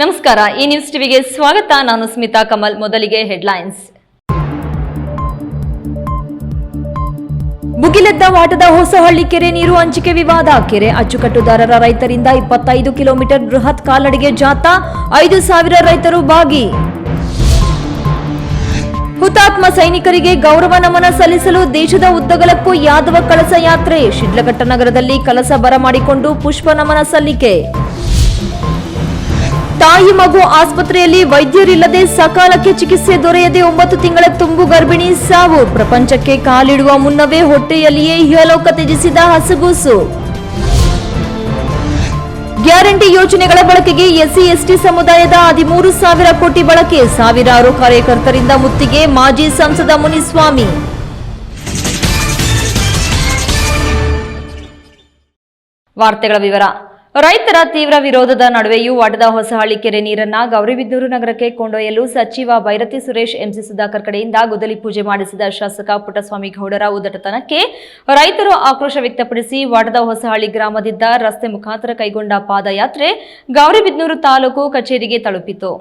ನಮಸ್ಕಾರ, ಈ ನ್ಯೂಸ್ ಟಿವಿಗೆ ಸ್ವಾಗತ. ನಾನು ಸ್ಮಿತಾ ಕಮಲ್, ಮೊದಲಿಗೆ ಹೆಡ್ಲೈನ್ಸ್. ಮುಗಿಲೆದ್ದ ವಾಟದ ಹೊಸಹಳ್ಳಿ ಕೆರೆ ನೀರು ಹಂಚಿಕೆ ವಿವಾದ. ಕೆರೆ ಅಚ್ಚುಕಟ್ಟುದಾರರ ರೈತರಿಂದ ಇಪ್ಪತ್ತೈದು ಕಿಲೋಮೀಟರ್ ಬೃಹತ್ ಕಾಲ್ನಡಿಗೆ ಜಾಥಾ, ಐದು ಸಾವಿರ ರೈತರು ಭಾಗಿ. ಹುತಾತ್ಮ ಸೈನಿಕರಿಗೆ ಗೌರವ ನಮನ ಸಲ್ಲಿಸಲು ದೇಶದ ಉದ್ದಗಲಕ್ಕೂ ಯಾದವ ಕಳಸ ಯಾತ್ರೆ. ಶಿಡ್ಲಘಟ್ಟನಗರದಲ್ಲಿ ನಗರದಲ್ಲಿ ಕಲಸ ಬರಮಾಡಿಕೊಂಡು ಪುಷ್ಪ ನಮನ ಸಲ್ಲಿಕೆ. ತಾಯಿ ಮಗು ಆಸ್ಪತ್ರೆಯಲ್ಲಿ ವೈದ್ಯರಿಲ್ಲದೆ ಸಕಾಲಕ್ಕೆ ಚಿಕಿತ್ಸೆ ದೊರೆಯದೆ ಒಂಬತ್ತು ತಿಂಗಳ ತುಂಬು ಗರ್ಭಿಣಿ ಸಾವು. ಪ್ರಪಂಚಕ್ಕೆ ಕಾಲಿಡುವ ಮುನ್ನವೇ ಹೊಟ್ಟೆಯಲ್ಲಿಯೇ ಇಹಲೋಕ ತ್ಯಜಿಸಿದ ಹಸುಗೂಸು. ಗ್ಯಾರಂಟಿ ಯೋಜನೆಗಳ ಬಳಕೆಗೆ ಎಸ್ಸಿ ಎಸ್ಟಿ ಸಮುದಾಯದ ಹದಿಮೂರು ಸಾವಿರ ಕೋಟಿ ಬಳಕೆ. ಸಾವಿರಾರು ಕಾರ್ಯಕರ್ತರಿಂದ ಮುತ್ತಿಗೆ ಮಾಜಿ ಸಂಸದ ಮುನಿಸ್ವಾಮಿ. ವಾರ್ತೆಗಳ ವಿವರ. ರೈತರ ತೀವ್ರ ವಿರೋಧದ ನಡುವೆಯೂ ವಾಡದ ಹೊಸಹಳ್ಳಿ ಕೆರೆ ನೀರನ್ನ ಗೌರಿಬಿದ್ದೂರು ನಗರಕ್ಕೆ ಕೊಂಡೊಯ್ಯಲು ಸಚಿವ ಭೈರತಿ ಸುರೇಶ್, ಎಂಸಿ ಸುಧಾಕರ್ ಕಡೆಯಿಂದ ಗುದಲಿ ಪೂಜೆ ಮಾಡಿಸಿದ ಶಾಸಕ ಪುಟ್ಟಸ್ವಾಮಿ ಗೌಡರ ಉದಟತನಕ್ಕೆ ರೈತರು ಆಕ್ರೋಶ ವ್ಯಕ್ತಪಡಿಸಿ ವಾಡದ ಹೊಸಹಳ್ಳಿ ಗ್ರಾಮದಿಂದ ರಸ್ತೆ ಮುಖಾಂತರ ಕೈಗೊಂಡ ಪಾದಯಾತ್ರೆ ಗೌರಿಬಿದ್ನೂರು ತಾಲೂಕು ಕಚೇರಿಗೆ ತಲುಪಿತು.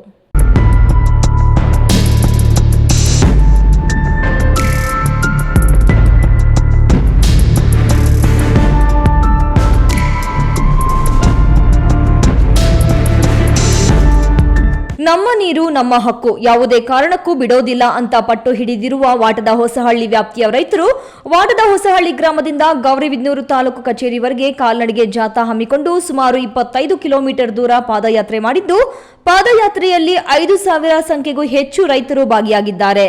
ನೀರು ನಮ್ಮ ಹಕ್ಕು. ಯಾವುದೇ ಕಾರಣಕ್ಕೂ ಬಿಡೋದಿಲ್ಲ ಅಂತ ಪಟ್ಟು ಹಿಡಿದಿರುವ ವಾಟದ ಹೊಸಹಳ್ಳಿ ವ್ಯಾಪ್ತಿಯ ರೈತರು ವಾಟದ ಹೊಸಹಳ್ಳಿ ಗ್ರಾಮದಿಂದ ಗೌರಿಬಿದ್ನೂರು ತಾಲೂಕು ಕಚೇರಿವರೆಗೆ ಕಾಲ್ನಡಿಗೆ ಜಾಥಾ ಹಮ್ಮಿಕೊಂಡು ಸುಮಾರು ಇಪ್ಪತ್ತೈದು ಕಿಲೋಮೀಟರ್ ದೂರ ಪಾದಯಾತ್ರೆ ಮಾಡಿದ್ದು, ಪಾದಯಾತ್ರೆಯಲ್ಲಿ ಐದು ಸಾವಿರ ಸಂಖ್ಯೆಗೂ ಹೆಚ್ಚು ರೈತರು ಭಾಗಿಯಾಗಿದ್ದಾರೆ.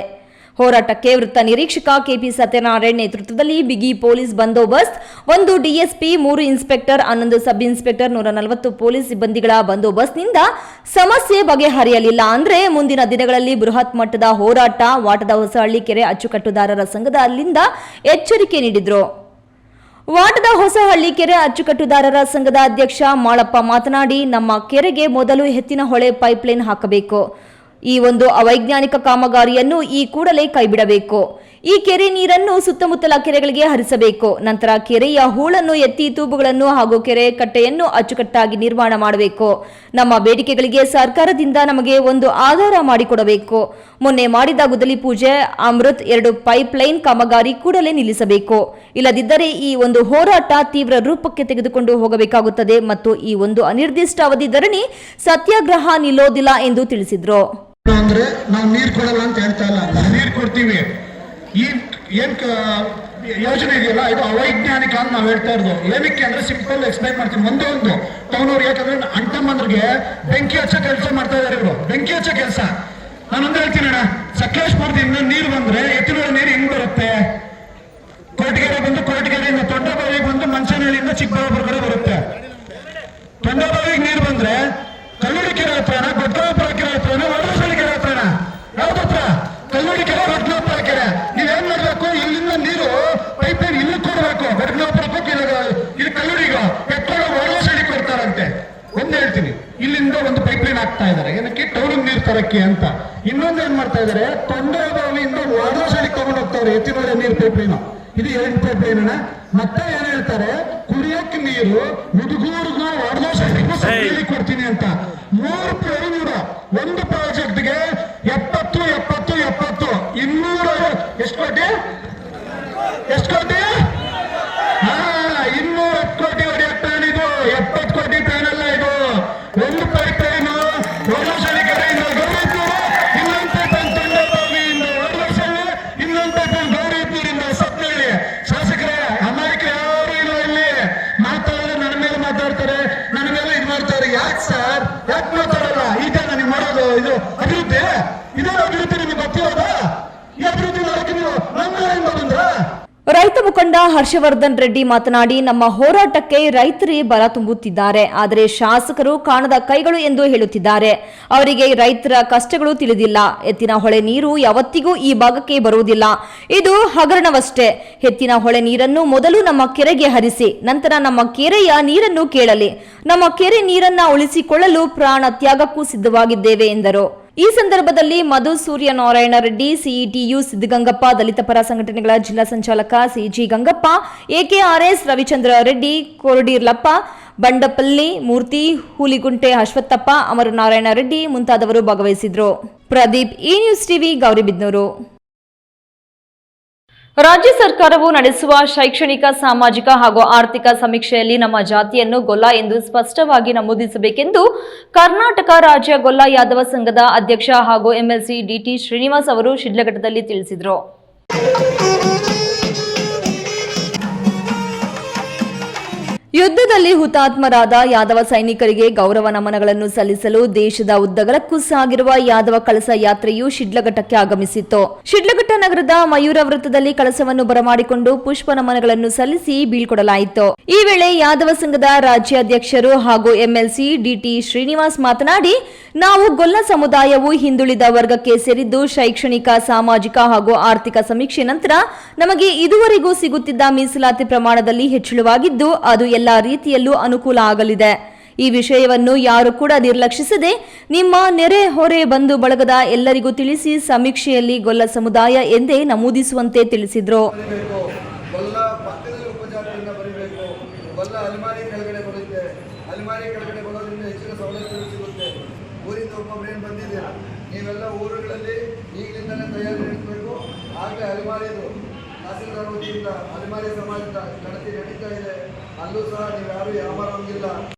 ಹೋರಾಟಕ್ಕೆ ವೃತ್ತ ನಿರೀಕ್ಷಕ ಕೆಪಿ ಸತ್ಯನಾರಾಯಣ್ ನೇತೃತ್ವದಲ್ಲಿ ಬಿಗಿ ಪೊಲೀಸ್ ಬಂದೋಬಸ್ತ್, ಒಂದು ಡಿಎಸ್ಪಿ, ಮೂರು ಇನ್ಸ್ಪೆಕ್ಟರ್, ಹನ್ನೊಂದು ಸಬ್ ಇನ್ಸ್ಪೆಕ್ಟರ್, ನೂರ ನಲವತ್ತು ಪೊಲೀಸ್ ಸಿಬ್ಬಂದಿಗಳ ಬಂದೋಬಸ್ತ್ನಿಂದ ಸಮಸ್ಯೆ ಬಗೆಹರಿಯಲಿಲ್ಲ ಅಂದ್ರೆ ಮುಂದಿನ ದಿನಗಳಲ್ಲಿ ಬೃಹತ್ ಮಟ್ಟದ ಹೋರಾಟ ವಾಟದ ಹೊಸಹಳ್ಳಿ ಕೆರೆ ಅಚ್ಚುಕಟ್ಟುದಾರರ ಸಂಘದ ಅಲ್ಲಿಂದ ಎಚ್ಚರಿಕೆ ನೀಡಿದರು. ವಾಟದ ಹೊಸಹಳ್ಳಿ ಕೆರೆ ಅಚ್ಚುಕಟ್ಟುದಾರರ ಸಂಘದ ಅಧ್ಯಕ್ಷ ಮಾಳಪ್ಪ ಮಾತನಾಡಿ, ನಮ್ಮ ಕೆರೆಗೆ ಮೊದಲು ಎತ್ತಿನ ಹೊಳೆ ಪೈಪ್ಲೈನ್ ಹಾಕಬೇಕು. ಈ ಒಂದು ಅವೈಜ್ಞಾನಿಕ ಕಾಮಗಾರಿಯನ್ನು ಈ ಕೂಡಲೇ ಕೈಬಿಡಬೇಕು. ಈ ಕೆರೆ ನೀರನ್ನು ಸುತ್ತಮುತ್ತಲ ಕೆರೆಗಳಿಗೆ ಹರಿಸಬೇಕು. ನಂತರ ಕೆರೆಯ ಹೂಳನ್ನು ಎತ್ತಿ ತೂಬುಗಳನ್ನು ಹಾಗೂ ಕೆರೆ ಕಟ್ಟೆಯನ್ನು ಅಚ್ಚುಕಟ್ಟಾಗಿ ನಿರ್ಮಾಣ ಮಾಡಬೇಕು. ನಮ್ಮ ಬೇಡಿಕೆಗಳಿಗೆ ಸರ್ಕಾರದಿಂದ ನಮಗೆ ಒಂದು ಆಧಾರ ಮಾಡಿಕೊಡಬೇಕು. ಮೊನ್ನೆ ಮಾಡಿದ ಗುದಲಿ ಪೂಜೆ ಅಮೃತ್ ಎರಡು ಪೈಪ್ ಲೈನ್ ಕಾಮಗಾರಿ ಕೂಡಲೇ ನಿಲ್ಲಿಸಬೇಕು. ಇಲ್ಲದಿದ್ದರೆ ಈ ಒಂದು ಹೋರಾಟ ತೀವ್ರ ರೂಪಕ್ಕೆ ತೆಗೆದುಕೊಂಡು ಹೋಗಬೇಕಾಗುತ್ತದೆ ಮತ್ತು ಈ ಒಂದು ಅನಿರ್ದಿಷ್ಟ ಅವಧಿ ಧರಣಿ ಸತ್ಯಾಗ್ರಹ ನಿಲ್ಲೋದಿಲ್ಲ ಎಂದು ತಿಳಿಸಿದ್ರು. ಈ ಏನ್ ಯೋಜನೆ ಇದೆಯಲ್ಲ? ಇದು ಅವೈಜ್ಞಾನಿಕ ಅಂತ ನಾವು ಹೇಳ್ತಾ ಇರೋದು. ಏನಕ್ಕೆ ಅಂದ್ರೆ ಸಿಂಪಲ್ ಎಕ್ಸ್ಪ್ಲೈನ್ ಮಾಡ್ತೀನಿ. ಒಂದೇ ಒಂದು. ಟೌನವ್ರು ಯಾಕಂದ್ರೆ ಅಣ್ಣಮ್ಮಂದ್ರಿಗೆ ಬೆಂಕಿ ಹಚ್ಚ ಕೆಲಸ ಮಾಡ್ತಾ ಇದಾರೆ ಇವರು. ಬೆಂಕಿ ಹಚ್ಚ ಕೆಲಸ. ನಾನೊಂದು ಹೇಳ್ತೀನಿ ಅಣ್ಣ. ಸಕಲೇಶ್ಪುರದಿಂದ ನೀರು ಬಂದ್ರೆ ಎತ್ತಿನೂರ ನೀರು ಹೆಂಗ್ ಬರುತ್ತೆ? ಕೊರಟಗೆರೆ ಬಂದು ಕೊರಟಗೆರೆಯಿಂದ ತೊಂಡಬಾವಿಗೆ ಬಂದು ಮಂಚನಹಳ್ಳಿಯಿಂದ ಚಿಕ್ಕಬಳ್ಳಾಪುರ ಕಡೆ ಬರುತ್ತೆ. ತೊಂಡಬಾವಿಗೆ ನೀರು ಬಂದ್ರೆ ಕಲ್ಲುಡಿ ಕೆರೆ ಹತ್ರನ ವಡಸಳ್ಳಿ ಕೆರೆ ಹತ್ರನ ಯಾವ್ದು ಹತ್ರ ಕಲ್ಲುಡಿ ಕೆರೆ ದೊಡ್ಡಬಳ್ಳಾಪುರ ಕೆರೆ ನೀವೇನ್ ಮಾಡ್ಬೇಕು ಇಲ್ಲಿಂದ ನೀರು ಪೈಪ್ ಲೈನ್ ಇಲ್ಲಿ ಕೊಡಬೇಕು ದೊಡ್ಡಬಳ್ಳಾಪುರಕ್ಕೂ ಇಲ್ಲ ಕಲ್ಲೂರಿಗ ಪೆಟ್ರೋಲ್ ವಡಸಳ್ಳಿ ಕೊಡ್ತಾರಂತೆ. ಒಂದ್ ಹೇಳ್ತೀನಿ. ಇಲ್ಲಿಂದ ಒಂದು ಪೈಪ್ ಲೈನ್ ಹಾಕ್ತಾ ಇದಾರೆ ಏನಕ್ಕೆ? ಟೌನ್ ನೀರ್ ತರಕ್ಕೆ ಅಂತ. ಇನ್ನೊಂದು ಏನ್ ಮಾಡ್ತಾ ಇದಾರೆ ತೊಂಡಬಾವಿಯಿಂದ ಸಡಿ ತಗೊಂಡು ಹೋಗ್ತಾವ್ರೆ. ಎತ್ತಿನೊಳೆ ನೀರ್ ಪೈಪ್ ಲೈನ್ ಇದು ಎರಡು ಪೈಪ್ ಲೈನ್ ಮತ್ತೆ ಏನ್ ಹೇಳ್ತಾರೆ? ಕುಡಿಯೋಕೆ ನೀರು ಮುದುಗೂರ್ಗೂ ವಡದೋಷಿಗೂ ಸಬ್ಸಿಡಿ ಕೊಡ್ತೀನಿ ಅಂತ. ಮೂರು ಐನೂರ. ಒಂದು ಪ್ರಾಜೆಕ್ಟ್ಗೆ ಎಪ್ಪತ್ತು ಎಪ್ಪತ್ತು ಎಪ್ಪತ್ತು. ಇನ್ನೂರ ಮುಖಂಡ ಹರ್ಷವರ್ಧನ್ ರೆಡ್ಡಿ ಮಾತನಾಡಿ, ನಮ್ಮ ಹೋರಾಟಕ್ಕೆ ರೈತರೇ ಬಲ ತುಂಬುತ್ತಿದ್ದಾರೆ. ಆದರೆ ಶಾಸಕರು ಕಾಣದ ಕೈಗಳು ಎಂದು ಹೇಳುತ್ತಿದ್ದಾರೆ. ಅವರಿಗೆ ರೈತರ ಕಷ್ಟಗಳು ತಿಳಿದಿಲ್ಲ. ಎತ್ತಿನ ಹೊಳೆ ನೀರು ಯಾವತ್ತಿಗೂ ಈ ಭಾಗಕ್ಕೆ ಬರುವುದಿಲ್ಲ. ಇದು ಹಗರಣವಷ್ಟೇ. ಎತ್ತಿನ ಹೊಳೆ ನೀರನ್ನು ಮೊದಲು ನಮ್ಮ ಕೆರೆಗೆ ಹರಿಸಿ, ನಂತರ ನಮ್ಮ ಕೆರೆಯ ನೀರನ್ನು ಕೇಳಲಿ. ನಮ್ಮ ಕೆರೆ ನೀರನ್ನ ಉಳಿಸಿಕೊಳ್ಳಲು ಪ್ರಾಣ ತ್ಯಾಗಕ್ಕೂ ಸಿದ್ಧವಾಗಿದ್ದೇವೆ ಎಂದರು. ಈ ಸಂದರ್ಭದಲ್ಲಿ ಮಧು ಸೂರ್ಯ ನಾರಾಯಣ ರೆಡ್ಡಿ, ಸಿಇಟಿಯು ಸಿದ್ದಗಂಗಪ್ಪ ದಲಿತ ಪರ ಸಂಘಟನೆಗಳ ಜಿಲ್ಲಾ ಸಂಚಾಲಕ ಸಿಜಿ ಗಂಗಪ್ಪ, ಎಕೆಆರ್ಎಸ್ ರವಿಚಂದ್ರ ರೆಡ್ಡಿ, ಕೊರಡೀರ್ಲಪ್ಪ, ಬಂಡಪಲ್ಲಿ, ಮೂರ್ತಿ, ಹುಲಿಗುಂಟೆ ಅಶ್ವತ್ಥಪ್ಪ, ಅಮರನಾರಾಯಣ ರೆಡ್ಡಿ ಮುಂತಾದವರು ಭಾಗವಹಿಸಿದ್ರು. ಪ್ರದೀಪ್ ಈ ನ್ಯೂಸ್ ಟಿವಿ, ಗೌರಿಬಿದ್ನೂರು. ರಾಜ್ಯ ಸರ್ಕಾರವು ನಡೆಸುವ ಶೈಕ್ಷಣಿಕ, ಸಾಮಾಜಿಕ ಹಾಗೂ ಆರ್ಥಿಕ ಸಮೀಕ್ಷೆಯಲ್ಲಿ ನಮ್ಮ ಜಾತಿಯನ್ನು ಗೊಲ್ಲ ಎಂದು ಸ್ಪಷ್ಟವಾಗಿ ನಮೂದಿಸಬೇಕೆಂದು ಕರ್ನಾಟಕ ರಾಜ್ಯ ಗೊಲ್ಲ ಯಾದವ ಸಂಘದ ಅಧ್ಯಕ್ಷ ಹಾಗೂ ಎಂಎಲ್ಸಿ ಡಿಟಿ ಶ್ರೀನಿವಾಸ್ ಅವರು ಶಿಡ್ಲಘಟ್ಟದಲ್ಲಿ ತಿಳಿಸಿದರು. ಯುದ್ಧದಲ್ಲಿ ಹುತಾತ್ಮರಾದ ಯಾದವ ಸೈನಿಕರಿಗೆ ಗೌರವ ನಮನಗಳನ್ನು ಸಲ್ಲಿಸಲು ದೇಶದ ಉದ್ದಗಲಕ್ಕೂ ಸಾಗಿರುವ ಯಾದವ ಕಳಸ ಯಾತ್ರೆಯು ಶಿಡ್ಲಘಟ್ಟಕ್ಕೆ ಆಗಮಿಸಿತ್ತು. ಶಿಡ್ಲಘಟ್ಟ ನಗರದ ಮಯೂರ ವೃತ್ತದಲ್ಲಿ ಕಳಸವನ್ನು ಬರಮಾಡಿಕೊಂಡು ಪುಷ್ಪ ನಮನಗಳನ್ನು ಸಲ್ಲಿಸಿ ಬೀಳ್ಕೊಡಲಾಯಿತು. ಈ ವೇಳೆ ಯಾದವ ಸಂಘದ ರಾಜ್ಯಾಧ್ಯಕ್ಷರು ಹಾಗೂ ಎಂಎಲ್ಸಿ ಡಿಟಿ ಶ್ರೀನಿವಾಸ್ ಮಾತನಾಡಿ, ನಾವು ಗೊಲ್ಲ ಸಮುದಾಯವು ಹಿಂದುಳಿದ ವರ್ಗಕ್ಕೆ ಸೇರಿದ್ದು ಶೈಕ್ಷಣಿಕ, ಸಾಮಾಜಿಕ ಹಾಗೂ ಆರ್ಥಿಕ ಸಮೀಕ್ಷೆ ನಂತರ ನಮಗೆ ಇದುವರೆಗೂ ಸಿಗುತ್ತಿದ್ದ ಮೀಸಲಾತಿ ಪ್ರಮಾಣದಲ್ಲಿ ಹೆಚ್ಚಳವಾಗಿದ್ದು, ಅದು ಎಲ್ಲಾ ರೀತಿಯಲ್ಲೂ ಅನುಕೂಲ ಆಗಲಿದೆ. ಈ ವಿಷಯವನ್ನು ಯಾರು ಕೂಡ ನಿರ್ಲಕ್ಷಿಸದೆ ನಿಮ್ಮ ನೆರೆ ಹೊರೆ ಬಂಧು ಬಳಗದ ಎಲ್ಲರಿಗೂ ತಿಳಿಸಿ ಸಮೀಕ್ಷೆಯಲ್ಲಿ ಗೊಲ್ಲ ಸಮುದಾಯ ಎಂದೇ ನಮೂದಿಸುವಂತೆ ತಿಳಿಸಿದ್ರು. ಅಲಿಮಾರಿ ಸಮಾಜದ ನಡೀತಾ ಇದೆ.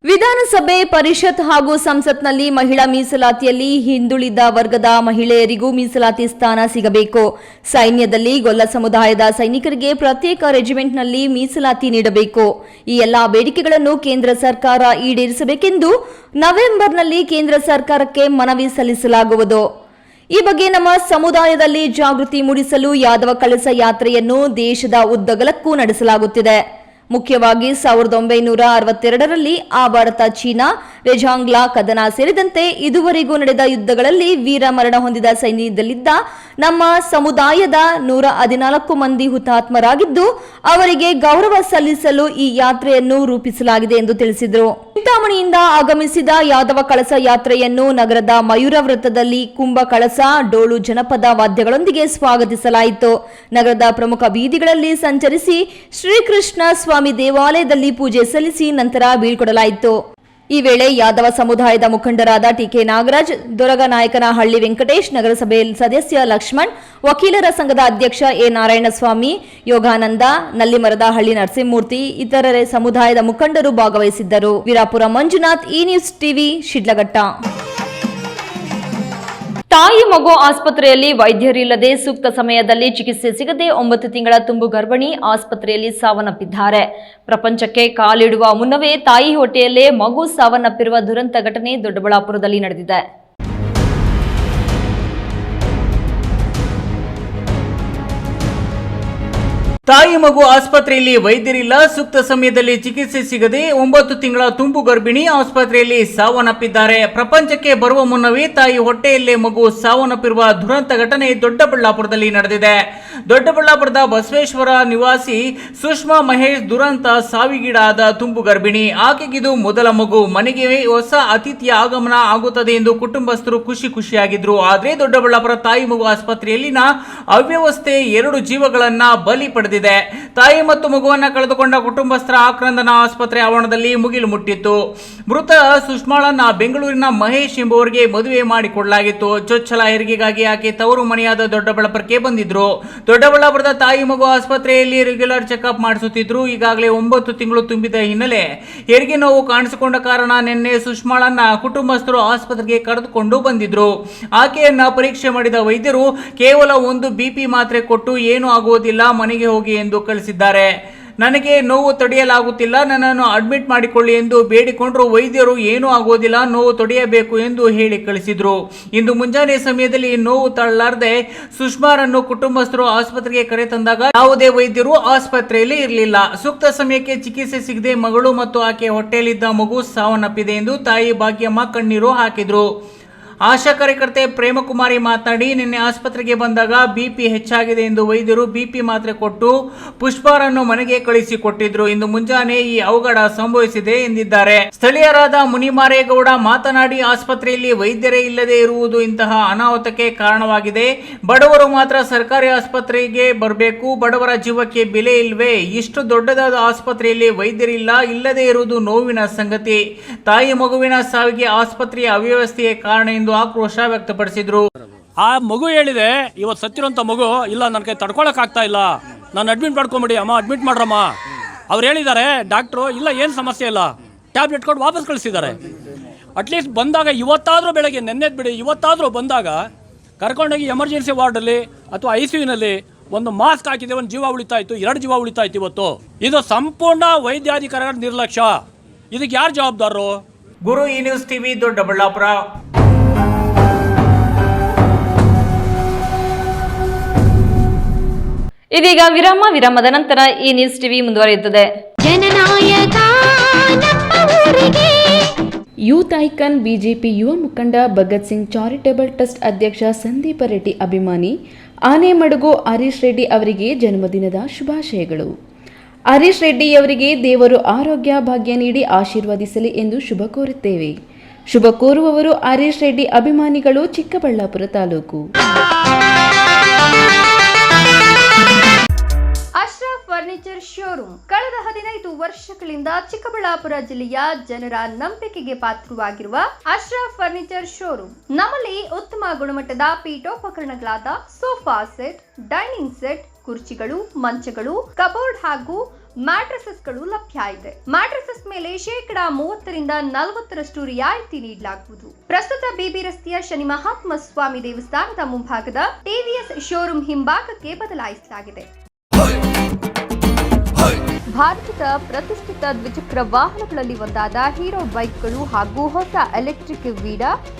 ವಿಧಾನಸಭೆ ಪರಿಷತ್ ಹಾಗೂ ಸಂಸತ್ನಲ್ಲಿ ಮಹಿಳಾ ಮೀಸಲಾತಿಯಲ್ಲಿ ಹಿಂದುಳಿದ ವರ್ಗದ ಮಹಿಳೆಯರಿಗೂ ಮೀಸಲಾತಿ ಸ್ಥಾನ ಸಿಗಬೇಕು. ಸೈನ್ಯದಲ್ಲಿ ಗೊಲ್ಲ ಸಮುದಾಯದ ಸೈನಿಕರಿಗೆ ಪ್ರತ್ಯೇಕ ರೆಜಿಮೆಂಟ್ನಲ್ಲಿ ಮೀಸಲಾತಿ ನೀಡಬೇಕು. ಈ ಎಲ್ಲಾ ಬೇಡಿಕೆಗಳನ್ನು ಕೇಂದ್ರ ಸರ್ಕಾರ ಈಡೇರಿಸಬೇಕೆಂದು ನವೆಂಬರ್ನಲ್ಲಿ ಕೇಂದ್ರ ಸರ್ಕಾರಕ್ಕೆ ಮನವಿ ಸಲ್ಲಿಸಲಾಗುವುದು. ಈ ಬಗ್ಗೆ ನಮ್ಮ ಸಮುದಾಯದಲ್ಲಿ ಜಾಗೃತಿ ಮೂಡಿಸಲು ಯಾದವ ಕಳಸ ಯಾತ್ರೆಯನ್ನು ದೇಶದ ಉದ್ದಗಲಕ್ಕೂ ನಡೆಸಲಾಗುತ್ತಿದೆ. ಮುಖ್ಯವಾಗಿ ಸಾವಿರದ ಒಂಬೈನೂರ ಅರವತ್ತೆರಡರಲ್ಲಿ ಆ ಭಾರತ ಚೀನಾ ರೆಜಾಂಗ್ಲಾ ಕದನ ಸೇರಿದಂತೆ ಇದುವರೆಗೂ ನಡೆದ ಯುದ್ಧಗಳಲ್ಲಿ ವೀರ ಮರಣ ಹೊಂದಿದ ಸೈನ್ಯದಲ್ಲಿದ್ದ ನಮ್ಮ ಸಮುದಾಯದ ನೂರ ಹದಿನಾಲ್ಕು ಮಂದಿ ಹುತಾತ್ಮರಾಗಿದ್ದು, ಅವರಿಗೆ ಗೌರವ ಸಲ್ಲಿಸಲು ಈ ಯಾತ್ರೆಯನ್ನು ರೂಪಿಸಲಾಗಿದೆ ಎಂದು ತಿಳಿಸಿದರು. ಚಿಂತಾಮಣಿಯಿಂದ ಆಗಮಿಸಿದ ಯಾದವ ಕಳಸ ಯಾತ್ರೆಯನ್ನು ನಗರದ ಮಯೂರ ವೃತ್ತದಲ್ಲಿ ಕುಂಭ ಕಳಸ ಡೋಳು ಜನಪದ ವಾದ್ಯಗಳೊಂದಿಗೆ ಸ್ವಾಗತಿಸಲಾಯಿತು. ನಗರದ ಪ್ರಮುಖ ಬೀದಿಗಳಲ್ಲಿ ಸಂಚರಿಸಿ ಶ್ರೀಕೃಷ್ಣ ಸ್ವಾಮಿ ದೇವಾಲಯದಲ್ಲಿ ಪೂಜೆ ಸಲ್ಲಿಸಿ ನಂತರ ಬೀಳ್ಕೊಡಲಾಯಿತು. ಈ ವೇಳೆ ಯಾದವ ಸಮುದಾಯದ ಮುಖಂಡರಾದ ಟಿಕೆ ನಾಗರಾಜ್ ದೊರಗನಾಯಕನಹಳ್ಳಿ ವೆಂಕಟೇಶ್ ನಗರಸಭೆ ಸದಸ್ಯ ಲಕ್ಷ್ಮಣ್, ವಕೀಲರ ಸಂಘದ ಅಧ್ಯಕ್ಷ ಎ. ನಾರಾಯಣಸ್ವಾಮಿ, ಯೋಗಾನಂದ, ನಲ್ಲಿಮರದ ಹಳ್ಳಿ ನರಸಿಂಹಮೂರ್ತಿ, ಇತರರೆ ಸಮುದಾಯದ ಮುಖಂಡರು ಭಾಗವಹಿಸಿದ್ದರು. ವಿರಾಪುರ ಮಂಜುನಾಥ್ ಈ ನ್ಯೂಸ್ ಟಿವಿ, ಶಿಡ್ಲಘಟ್ಟ. ತಾಯಿ ಮಗು ಆಸ್ಪತ್ರೆಯಲ್ಲಿ ವೈದ್ಯರಿಲ್ಲದೆ ಸೂಕ್ತ ಸಮಯದಲ್ಲಿ ಚಿಕಿತ್ಸೆ ಸಿಗದೆ ಒಂಬತ್ತು ತಿಂಗಳ ತುಂಬು ಗರ್ಭಿಣಿ ಆಸ್ಪತ್ರೆಯಲ್ಲಿ ಸಾವನ್ನಪ್ಪಿದ್ದಾರೆ. ಪ್ರಪಂಚಕ್ಕೆ ಕಾಲಿಡುವ ಮುನ್ನವೇ ತಾಯಿ ಹೊಟ್ಟೆಯಲ್ಲೇ ಮಗು ಸಾವನ್ನಪ್ಪಿರುವ ದುರಂತ ಘಟನೆ ದೊಡ್ಡಬಳ್ಳಾಪುರದಲ್ಲಿ ನಡೆದಿದೆ. ತಾಯಿ ಮಗು ಆಸ್ಪತ್ರೆಯಲ್ಲಿ ವೈದ್ಯರಿಲ್ಲ, ಸೂಕ್ತ ಸಮಯದಲ್ಲಿ ಚಿಕಿತ್ಸೆ ಸಿಗದೆ ಒಂಬತ್ತು ತಿಂಗಳ ತುಂಬು ಗರ್ಭಿಣಿ ಆಸ್ಪತ್ರೆಯಲ್ಲಿ ಸಾವನ್ನಪ್ಪಿದ್ದಾರೆ. ಪ್ರಪಂಚಕ್ಕೆ ಬರುವ ಮುನ್ನವೇ ತಾಯಿ ಹೊಟ್ಟೆಯಲ್ಲೇ ಮಗು ಸಾವನ್ನಪ್ಪಿರುವ ದುರಂತ ಘಟನೆ ದೊಡ್ಡಬಳ್ಳಾಪುರದಲ್ಲಿ ನಡೆದಿದೆ. ದೊಡ್ಡಬಳ್ಳಾಪುರದ ಬಸವೇಶ್ವರ ನಿವಾಸಿ ಸುಷ್ಮಾ ಮಹೇಶ್ ದುರಂತ ಸಾವಿಗೀಡಾದ ತುಂಬು ಗರ್ಭಿಣಿ. ಆಕೆಗಿದು ಮೊದಲ ಮಗು. ಮನೆಗೆ ಹೊಸ ಅತಿಥಿಯ ಆಗಮನ ಆಗುತ್ತದೆ ಎಂದು ಕುಟುಂಬಸ್ಥರು ಖುಷಿ ಖುಷಿಯಾಗಿದ್ರು. ಆದರೆ ದೊಡ್ಡಬಳ್ಳಾಪುರ ತಾಯಿ ಮಗು ಆಸ್ಪತ್ರೆಯಲ್ಲಿನ ಅವ್ಯವಸ್ಥೆ ಎರಡು ಜೀವಗಳನ್ನ ಬಲಿ ಪಡೆದಿದೆ. ತಾಯಿ ಮತ್ತು ಮಗುವನ್ನ ಕಳೆದುಕೊಂಡ ಕುಟುಂಬಸ್ಥರ ಆಕ್ರಂದನ ಆಸ್ಪತ್ರೆ ಆವರಣದಲ್ಲಿ ಮುಗಿಲು ಮುಟ್ಟಿತ್ತು. ಮೃತ ಸುಷ್ಮಾಳನ್ನ ಬೆಂಗಳೂರಿನ ಮಹೇಶ್ ಎಂಬುವರಿಗೆ ಮದುವೆ ಮಾಡಿಕೊಡಲಾಗಿತ್ತು. ಚೊಚ್ಚಲ ಹೆರಿಗೆಗಾಗಿ ಆಕೆ ತವರು ಮನೆಯಾದ ದೊಡ್ಡಬಳ್ಳಾಪುರಕ್ಕೆ ಬಂದಿದ್ರು. ದೊಡ್ಡಬಳ್ಳಾಪುರದ ತಾಯಿ ಮಗು ಆಸ್ಪತ್ರೆಯಲ್ಲಿ ರೆಗ್ಯುಲರ್ ಚೆಕಪ್ ಮಾಡಿಸುತ್ತಿದ್ರು. ಈಗಾಗಲೇ ಒಂಬತ್ತು ತಿಂಗಳು ತುಂಬಿದ ಹಿನ್ನೆಲೆ ಹೆರಿಗೆ ನೋವು ಕಾಣಿಸಿಕೊಂಡ ಕಾರಣ ನಿನ್ನೆ ಸುಷ್ಮಾಳನ್ನ ಕುಟುಂಬಸ್ಥರು ಆಸ್ಪತ್ರೆಗೆ ಕರೆದುಕೊಂಡು ಬಂದಿದ್ರು. ಆಕೆಯನ್ನ ಪರೀಕ್ಷೆ ಮಾಡಿದ ವೈದ್ಯರು ಕೇವಲ ಒಂದು ಬಿಪಿ ಮಾತ್ರೆ ಕೊಟ್ಟು ಏನೂ ಆಗುವುದಿಲ್ಲ, ಮನೆಗೆ ಹೋಗಿ ಎಂದು ಕಳಿಸಿದ್ದಾರೆ. ನನಗೆ ನೋವು ತಡೆಯಲಾಗುತ್ತಿಲ್ಲ. ನನ್ನನ್ನು ಅಡ್ಮಿಟ್ ಮಾಡಿಕೊಳ್ಳಿ ಎಂದು ಬೇಡಿಕೊಂಡರು. ವೈದ್ಯರು, ಏನೂ ಆಗೋದಿಲ್ಲ. ನೋವು ತಡೆಯಬೇಕು ಎಂದು ಹೇಳಿ ಕಳಿಸಿದರು. ಇಂದು ಮುಂಜಾನೆ ಸಮಯದಲ್ಲಿ ನೋವು ತಳ್ಳಲಾರದೆ ಸುಷ್ಮಾರನ್ನು ಕುಟುಂಬಸ್ಥರು ಆಸ್ಪತ್ರೆಗೆ ಕರೆತಂದಾಗ ಯಾವುದೇ ವೈದ್ಯರು ಆಸ್ಪತ್ರೆಯಲ್ಲಿ ಇರಲಿಲ್ಲ. ಸೂಕ್ತ ಸಮಯಕ್ಕೆ ಚಿಕಿತ್ಸೆ ಸಿಗದೆ ಮಗಳು ಮತ್ತು ಆಕೆ ಹೊಟ್ಟೆಯಲ್ಲಿದ್ದ ಮಗು ಸಾವನ್ನಪ್ಪಿದೆ ಎಂದು ತಾಯಿ ಭಾಗ್ಯಮ್ಮ ಕಣ್ಣೀರು ಹಾಕಿದ್ರು. ಆಶಾ ಕಾರ್ಯಕರ್ತೆ ಪ್ರೇಮಕುಮಾರಿ ಮಾತನಾಡಿ, ನಿನ್ನೆ ಆಸ್ಪತ್ರೆಗೆ ಬಂದಾಗ ಬಿಪಿ ಹೆಚ್ಚಾಗಿದೆ ಎಂದು ವೈದ್ಯರು ಬಿಪಿ ಮಾತ್ರೆ ಕೊಟ್ಟು ಪುಷ್ಪಾರನ್ನು ಮನೆಗೆ ಕಳಿಸಿಕೊಟ್ಟಿದ್ರು. ಇಂದು ಮುಂಜಾನೆ ಈ ಅವಘಡ ಸಂಭವಿಸಿದೆ ಎಂದಿದ್ದಾರೆ. ಸ್ಥಳೀಯರಾದ ಮುನಿಮಾರೇಗೌಡ ಮಾತನಾಡಿ, ಆಸ್ಪತ್ರೆಯಲ್ಲಿ ವೈದ್ಯರೇ ಇಲ್ಲದೆ ಇರುವುದು ಇಂತಹ ಅನಾಹುತಕ್ಕೆ ಕಾರಣವಾಗಿದೆ. ಬಡವರು ಮಾತ್ರ ಸರ್ಕಾರಿ ಆಸ್ಪತ್ರೆಗೆ ಬರಬೇಕು. ಬಡವರ ಜೀವಕ್ಕೆ ಬೆಲೆ ಇಲ್ವೇ? ಇಷ್ಟು ದೊಡ್ಡದಾದ ಆಸ್ಪತ್ರೆಯಲ್ಲಿ ವೈದ್ಯರಿಲ್ಲ, ಇಲ್ಲದೆ ಇರುವುದು ನೋವಿನ ಸಂಗತಿ. ತಾಯಿ ಮಗುವಿನ ಸಾವಿಗೆ ಆಸ್ಪತ್ರೆಯ ಅವ್ಯವಸ್ಥೆಯೇ ಕಾರಣ ಎಂದು ಆಕ್ರೋಶ ವ್ಯಕ್ತಪಡಿಸಿದ್ರು. ಆ ಮಗು ಹೇಳಿದೆ ಇವತ್ತು ಸತ್ತಿರೋಂಥ ಮಗು ಇಲ್ಲ ನನ್ನ ಕೈ ತಡ್ಕೊಳಕ್ ಆಗ್ತಾ ಇಲ್ಲ. ನಾನು ಅಡ್ಮಿಟ್ ಮಾಡ್ಕೊಂಬಿಡಿ ಅಮ್ಮ ಅಡ್ಮಿಟ್ ಮಾಡ್ರಮ್ಮ. ಅವ್ರು ಹೇಳಿದ್ದಾರೆ ಡಾಕ್ಟ್ರು ಇಲ್ಲ ಏನು ಸಮಸ್ಯೆ ಇಲ್ಲ. ಟ್ಯಾಬ್ಲೆಟ್ ಕೊಟ್ಟು ವಾಪಸ್ ಕಳಿಸಿದ್ದಾರೆ. ಅಟ್ಲೀಸ್ಟ್ ಬಂದಾಗ ಇವತ್ತಾದರೂ ಬೆಳಗ್ಗೆ ನೆನ್ನೆದ್ ಬಿಡಿ ಇವತ್ತಾದರೂ ಬಂದಾಗ ಕರ್ಕೊಂಡೋಗಿ ಎಮರ್ಜೆನ್ಸಿ ವಾರ್ಡಲ್ಲಿ ಅಥವಾ ಐ ಸಿ ಯುನಲ್ಲಿ ಒಂದು ಮಾಸ್ಕ್ ಹಾಕಿದೆ ಒಂದು ಜೀವ ಉಳಿತಾ ಇತ್ತು ಎರಡು ಜೀವ ಉಳಿತಾಯಿತು ಇತ್ತು ಇವತ್ತು. ಇದು ಸಂಪೂರ್ಣ ವೈದ್ಯಾಧಿಕಾರಿಗಳ ನಿರ್ಲಕ್ಷ್ಯ. ಇದಕ್ಕೆ ಯಾರು ಜವಾಬ್ದಾರರು? ಗುರು ಈ ನ್ಯೂಸ್ ಟಿವಿ ದೊಡ್ಡಬಳ್ಳಾಪುರ. ಇದೀಗ ವಿರಾಮ ವಿರಾಮದ ನಂತರ ಈ ನ್ಯೂಸ್ ಟಿವಿ ಮುಂದುವರಿಯುತ್ತದೆ. ಯೂತ್ ಐಕನ್ ಬಿಜೆಪಿ ಯುವ ಮುಖಂಡ ಭಗತ್ ಸಿಂಗ್ ಚಾರಿಟೇಬಲ್ ಟ್ರಸ್ಟ್ ಅಧ್ಯಕ್ಷ ಸಂದೀಪ ರೆಡ್ಡಿ ಅಭಿಮಾನಿ ಆನೆಮಡುಗು ಹರೀಶ್ ರೆಡ್ಡಿ ಅವರಿಗೆ ಜನ್ಮದಿನದ ಶುಭಾಶಯಗಳು. ಹರೀಶ್ ರೆಡ್ಡಿಯವರಿಗೆ ದೇವರು ಆರೋಗ್ಯ ಭಾಗ್ಯ ನೀಡಿ ಆಶೀರ್ವದಿಸಲಿ ಎಂದು ಶುಭ ಕೋರುತ್ತೇವೆ. ಶುಭ ಕೋರುವವರು ಹರೀಶ್ ರೆಡ್ಡಿ ಅಭಿಮಾನಿಗಳು ಚಿಕ್ಕಬಳ್ಳಾಪುರ ತಾಲೂಕು. ಫರ್ನಿಚರ್ ಶೋರೂಮ್ ಕಳೆದ ಹದಿನೈದು ವರ್ಷಗಳಿಂದ ಚಿಕ್ಕಬಳ್ಳಾಪುರ ಜಿಲ್ಲೆಯ ಜನರ ನಂಬಿಕೆಗೆ ಪಾತ್ರವಾಗಿರುವ ಅಶ್ರಫ್ ಫರ್ನಿಚರ್ ಶೋರೂಮ್ ನಮ್ಮಲ್ಲಿ ಉತ್ತಮ ಗುಣಮಟ್ಟದ ಪೀಠೋಪಕರಣಗಳಾದ ಸೋಫಾ ಸೆಟ್, ಡೈನಿಂಗ್ ಸೆಟ್, ಕುರ್ಚಿಗಳು, ಮಂಚಗಳು, ಕಬೋರ್ಡ್ ಹಾಗೂ ಮ್ಯಾಟ್ರಸಸ್ಗಳು ಲಭ್ಯ ಇದೆ. ಮ್ಯಾಟ್ರಸಸ್ ಮೇಲೆ ಶೇಕಡಾ ಮೂವತ್ತರಿಂದ ನಲವತ್ತರಷ್ಟು ರಿಯಾಯಿತಿ ನೀಡಲಾಗುವುದು. ಪ್ರಸ್ತುತ ಬಿಬಿ ರಸ್ತೆಯ ಶನಿ ಮಹಾತ್ಮ ಸ್ವಾಮಿ ದೇವಸ್ಥಾನದ ಮುಂಭಾಗದ ಟಿವಿಎಸ್ ಶೋರೂಮ್ ಹಿಂಭಾಗಕ್ಕೆ ಬದಲಾಯಿಸಲಾಗಿದೆ. ಭಾರತದ ಪ್ರತಿಷ್ಠಿತ ದ್ವಿಚಕ್ರ ವಾಹನಗಳಲ್ಲಿ ಒಂದಾದ ಹೀರೋ ಬೈಕ್ಗಳು ಹಾಗೂ ಹೊಸ ಎಲೆಕ್ಟ್ರಿಕ್ ವೀಡಾ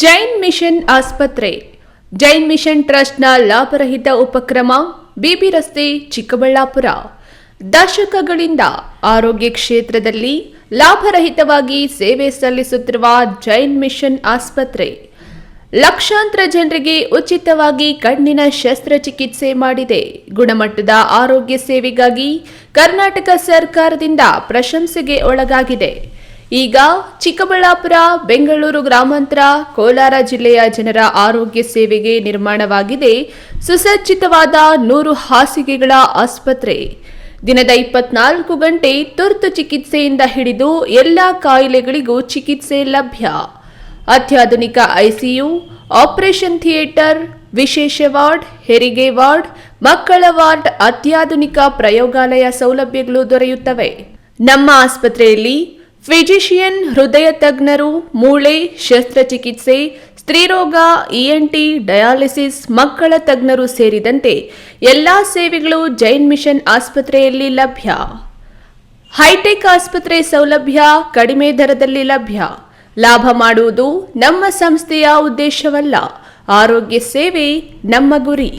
ಜೈನ್ ಮಿಷನ್ ಆಸ್ಪತ್ರೆ. ಜೈನ್ ಮಿಷನ್ ಟ್ರಸ್ಟ್ನ ಲಾಭರಹಿತ ಉಪಕ್ರಮ, ಬಿಬಿ ರಸ್ತೆ, ಚಿಕ್ಕಬಳ್ಳಾಪುರ. ದಶಕಗಳಿಂದ ಆರೋಗ್ಯ ಕ್ಷೇತ್ರದಲ್ಲಿ ಲಾಭರಹಿತವಾಗಿ ಸೇವೆ ಸಲ್ಲಿಸುತ್ತಿರುವ ಜೈನ್ ಮಿಷನ್ ಆಸ್ಪತ್ರೆ. ಲಕ್ಷಾಂತರ ಜನರಿಗೆ ಉಚಿತವಾಗಿ ಕಣ್ಣಿನ ಶಸ್ತ್ರಚಿಕಿತ್ಸೆ ಮಾಡಿದೆ. ಗುಣಮಟ್ಟದ ಆರೋಗ್ಯ ಸೇವೆಗಾಗಿ ಕರ್ನಾಟಕ ಸರ್ಕಾರದಿಂದ ಪ್ರಶಂಸೆಗೆ ಒಳಗಾಗಿದೆ. ಈಗ ಚಿಕ್ಕಬಳ್ಳಾಪುರ, ಬೆಂಗಳೂರು ಗ್ರಾಮಾಂತರ, ಕೋಲಾರ ಜಿಲ್ಲೆಯ ಜನರ ಆರೋಗ್ಯ ಸೇವೆಗೆ ನಿರ್ಮಾಣವಾಗಿದೆ. ಸುಸಜ್ಜಿತವಾದ ನೂರು ಹಾಸಿಗೆಗಳ ಆಸ್ಪತ್ರೆ. ದಿನದ ಇಪ್ಪತ್ನಾಲ್ಕು ಗಂಟೆ ತುರ್ತು ಚಿಕಿತ್ಸೆಯಿಂದ ಹಿಡಿದು ಎಲ್ಲ ಕಾಯಿಲೆಗಳಿಗೂ ಚಿಕಿತ್ಸೆ ಲಭ್ಯ. ಅತ್ಯಾಧುನಿಕ ಐಸಿಯು, ಆಪರೇಷನ್ ಥಿಯೇಟರ್, ವಿಶೇಷ ವಾರ್ಡ್, ಹೆರಿಗೆ ವಾರ್ಡ್, ಮಕ್ಕಳ ವಾರ್ಡ್, ಅತ್ಯಾಧುನಿಕ ಪ್ರಯೋಗಾಲಯ ಸೌಲಭ್ಯಗಳು ದೊರೆಯುತ್ತವೆ. ನಮ್ಮ ಆಸ್ಪತ್ರೆಯಲ್ಲಿ ಫಿಜಿಷಿಯನ್ ಹೃದಯ ತಜ್ಞರು, ಮೂಳೆ, ಶಸ್ತ್ರಚಿಕಿತ್ಸೆ, ಸ್ತ್ರೀರೋಗ ಇಎನ್ಟಿ ಡಯಾಲಿಸಿಸ್, ಮಕ್ಕಳ ತಜ್ಞರು ಸೇರಿದಂತೆ ಎಲ್ಲಾ ಸೇವೆಗಳು ಜೈನ್ ಮಿಷನ್ ಆಸ್ಪತ್ರೆಯಲ್ಲಿ ಲಭ್ಯ. ಹೈಟೆಕ್ ಆಸ್ಪತ್ರೆ ಸೌಲಭ್ಯ ಕಡಿಮೆ ದರದಲ್ಲಿ ಲಭ್ಯ. ಲಾಭ ಮಾಡುವುದು ನಮ್ಮ ಸಂಸ್ಥೆಯ ಉದ್ದೇಶವಲ್ಲ. ಆರೋಗ್ಯ ಸೇವೆ ನಮ್ಮ ಗುರಿ.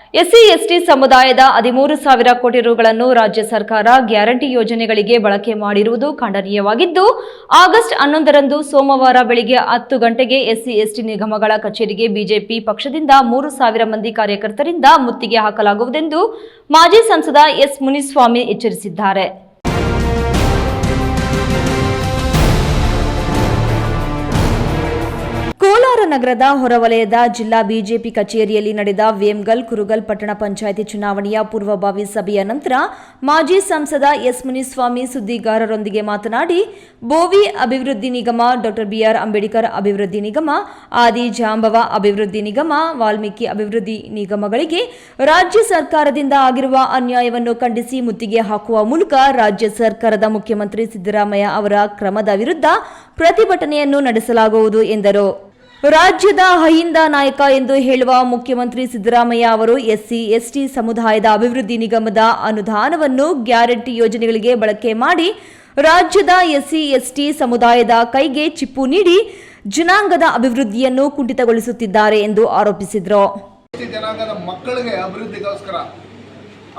ಎಸ್ಸಿ ಎಸ್ಟಿ ಸಮುದಾಯದ ಹದಿಮೂರು ಸಾವಿರ ಕೋಟಿ ರುಗಳನ್ನು ರಾಜ್ಯ ಸರ್ಕಾರ ಗ್ಯಾರಂಟಿ ಯೋಜನೆಗಳಿಗೆ ಬಳಕೆ ಮಾಡಿರುವುದು ಖಂಡನೀಯವಾಗಿದ್ದು, ಆಗಸ್ಟ್ ಹನ್ನೊಂದರಂದು ಸೋಮವಾರ ಬೆಳಿಗ್ಗೆ ಹತ್ತು ಗಂಟೆಗೆ ಎಸ್ಸಿ ಎಸ್ಟಿ ನಿಗಮಗಳ ಕಚೇರಿಗೆ ಬಿಜೆಪಿ ಪಕ್ಷದಿಂದ ಮೂರು ಸಾವಿರ ಮಂದಿ ಕಾರ್ಯಕರ್ತರಿಂದ ಮುತ್ತಿಗೆ ಹಾಕಲಾಗುವುದೆಂದು ಮಾಜಿ ಸಂಸದ ಎಸ್ ಮುನಿಸ್ವಾಮಿ ಎಚ್ಚರಿಸಿದ್ದಾರೆ. ನಗರದ ಹೊರವಲಯದ ಜಿಲ್ಲಾ ಬಿಜೆಪಿ ಕಚೇರಿಯಲ್ಲಿ ನಡೆದ ವೇಮ್ಗಲ್ ಕುರುಗಲ್ ಪಟ್ಟಣ ಪಂಚಾಯಿತಿ ಚುನಾವಣೆಯ ಪೂರ್ವಭಾವಿ ಸಭೆಯ ನಂತರ ಮಾಜಿ ಸಂಸದ ಎಸ್ ಮುನಿಸ್ವಾಮಿ ಸುದ್ದಿಗಾರರೊಂದಿಗೆ ಮಾತನಾಡಿ, ಬೋವಿ ಅಭಿವೃದ್ಧಿ ನಿಗಮ, ಡಾಕ್ಟರ್ ಬಿಆರ್ ಅಂಬೇಡ್ಕರ್ ಅಭಿವೃದ್ಧಿ ನಿಗಮ, ಆದಿ ಜಾಂಬವ ಅಭಿವೃದ್ಧಿ ನಿಗಮ, ವಾಲ್ಮೀಕಿ ಅಭಿವೃದ್ಧಿ ನಿಗಮಗಳಿಗೆ ರಾಜ್ಯ ಸರ್ಕಾರದಿಂದ ಆಗಿರುವ ಅನ್ಯಾಯವನ್ನು ಖಂಡಿಸಿ ಮುತ್ತಿಗೆ ಹಾಕುವ ಮೂಲಕ ರಾಜ್ಯ ಸರ್ಕಾರದ ಮುಖ್ಯಮಂತ್ರಿ ಸಿದ್ದರಾಮಯ್ಯ ಅವರ ಕ್ರಮದ ವಿರುದ್ಧ ಪ್ರತಿಭಟನೆಯನ್ನು ನಡೆಸಲಾಗುವುದು ಎಂದರು. ರಾಜ್ಯದ ಅಹಿಂದ ನಾಯಕ ಎಂದು ಹೇಳುವ ಮುಖ್ಯಮಂತ್ರಿ ಸಿದ್ದರಾಮಯ್ಯ ಅವರು ಎಸ್ಸಿ, ಎಸ್ಟಿ ಸಮುದಾಯದ ಅಭಿವೃದ್ಧಿ ನಿಗಮದ ಅನುದಾನವನ್ನು ಗ್ಯಾರಂಟಿ ಯೋಜನೆಗಳಿಗೆ ಬಳಕೆ ಮಾಡಿ ರಾಜ್ಯದ ಎಸ್ಸಿ, ಎಸ್ಟಿ ಸಮುದಾಯದ ಕೈಗೆ ಚಿಪ್ಪು ನೀಡಿ ಜನಾಂಗದ ಅಭಿವೃದ್ಧಿಯನ್ನು ಕುಂಠಿತಗೊಳಿಸುತ್ತಿದ್ದಾರೆ ಎಂದು ಆರೋಪಿಸಿದರು. ಜನಾಂಗದ ಮಕ್ಕಳಿಗೆ ಅಭಿವೃದ್ಧಿಗೋಸ್ಕರ,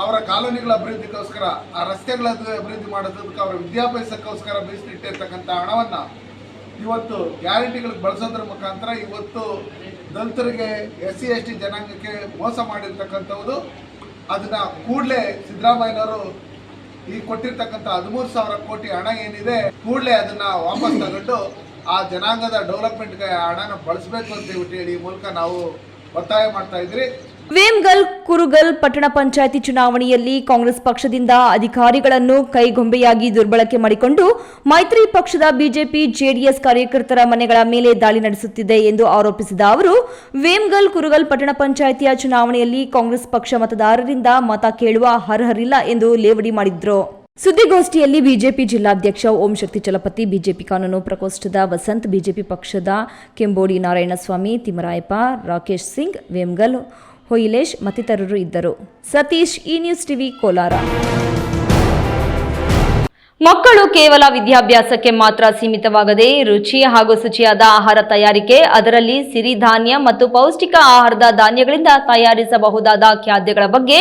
ಅವರ ಕಾಲೋನಿಗಳ ಅಭಿವೃದ್ಧಿಗೋಸ್ಕರ, ಆ ರಸ್ತೆಗಳ ಅಭಿವೃದ್ಧಿ ಮಾಡೋದಕ್ಕೆ ಅವರ ವಿದ್ಯಾಭ್ಯಾಸಕ್ಕೋಸ್ಕರ ಮೀಸಲಿಟ್ಟಿರ್ತಕ್ಕಂಥ ಹಣವನ್ನು ಇವತ್ತು ಗ್ಯಾರಂಟಿಗಳಿಗೆ ಬಳಸೋದ್ರ ಮುಖಾಂತರ ಇವತ್ತು ದಲಿತರಿಗೆ ಎಸ್ ಸಿ ಎಸ್ ಟಿ ಜನಾಂಗಕ್ಕೆ ಮೋಸ ಮಾಡಿರ್ತಕ್ಕಂಥವ್ರು, ಅದನ್ನ ಕೂಡಲೇ ಸಿದ್ದರಾಮಯ್ಯನವರು ಈ ಕೊಟ್ಟಿರ್ತಕ್ಕಂಥ ಹದಿಮೂರು ಸಾವಿರ ಕೋಟಿ ಹಣ ಏನಿದೆ, ಕೂಡಲೇ ಅದನ್ನ ವಾಪಸ್ ತಗೊಂಡು ಆ ಜನಾಂಗದ ಡೆವಲಪ್ಮೆಂಟ್ಗೆ ಹಣನ ಬಳಸಬೇಕು ಅಂತ ಹೇಳ್ಬಿಟ್ಟು ಹೇಳಿ ಈ ಮೂಲಕ ನಾವು ಒತ್ತಾಯ ಮಾಡ್ತಾ ಇದ್ರಿ. ವೇಮ್ಗಲ್, ಕುರುಗಲ್ ಪಟ್ಟಣ ಪಂಚಾಯಿತಿ ಚುನಾವಣೆಯಲ್ಲಿ ಕಾಂಗ್ರೆಸ್ ಪಕ್ಷದಿಂದ ಅಧಿಕಾರಿಗಳನ್ನು ಕೈಗೊಂಬೆಯಾಗಿ ದುರ್ಬಳಕೆ ಮಾಡಿಕೊಂಡು ಮೈತ್ರಿ ಪಕ್ಷದ ಬಿಜೆಪಿ, ಜೆಡಿಎಸ್ ಕಾರ್ಯಕರ್ತರ ಮನೆಗಳ ಮೇಲೆ ದಾಳಿ ನಡೆಸುತ್ತಿದೆ ಎಂದು ಆರೋಪಿಸಿದ ಅವರು, ವೇಮ್ಗಲ್, ಕುರುಗಲ್ ಪಟ್ಟಣ ಪಂಚಾಯಿತಿಯ ಚುನಾವಣೆಯಲ್ಲಿ ಕಾಂಗ್ರೆಸ್ ಪಕ್ಷ ಮತದಾರರಿಂದ ಮತ ಕೇಳುವ ಅರ್ಹರಿಲ್ಲ ಎಂದು ಲೇವಡಿ ಮಾಡಿದ್ರು. ಸುದ್ದಿಗೋಷ್ಠಿಯಲ್ಲಿ ಬಿಜೆಪಿ ಜಿಲ್ಲಾಧ್ಯಕ್ಷ ಓಂ ಶಕ್ತಿ ಚಲಪತಿ, ಬಿಜೆಪಿ ಕಾನೂನು ಪ್ರಕೋಷ್ಠದ ವಸಂತ್, ಬಿಜೆಪಿ ಪಕ್ಷದ ಕೆಂಬೋಡಿ ನಾರಾಯಣಸ್ವಾಮಿ, ತಿಮ್ಮರಾಯಪ್ಪ, ರಾಕೇಶ್ ಸಿಂಗ್, ವೇಮ್ಗಲ್ ಹೊಯಿಲೇಶ್ ಮತ್ತಿತರರು ಇದ್ದರು. Satish E news TV, Kolar. ಮಕ್ಕಳು ಕೇವಲ ವಿದ್ಯಾಭ್ಯಾಸಕ್ಕೆ ಮಾತ್ರ ಸೀಮಿತವಾಗದೆ ರುಚಿ ಹಾಗೂ ಶುಚಿಯಾದ ಆಹಾರ ತಯಾರಿಕೆ, ಅದರಲ್ಲಿ ಸಿರಿಧಾನ್ಯ ಮತ್ತು ಪೌಷ್ಟಿಕ ಆಹಾರದ ಧಾನ್ಯಗಳಿಂದ ತಯಾರಿಸಬಹುದಾದ ಖಾದ್ಯಗಳ ಬಗ್ಗೆ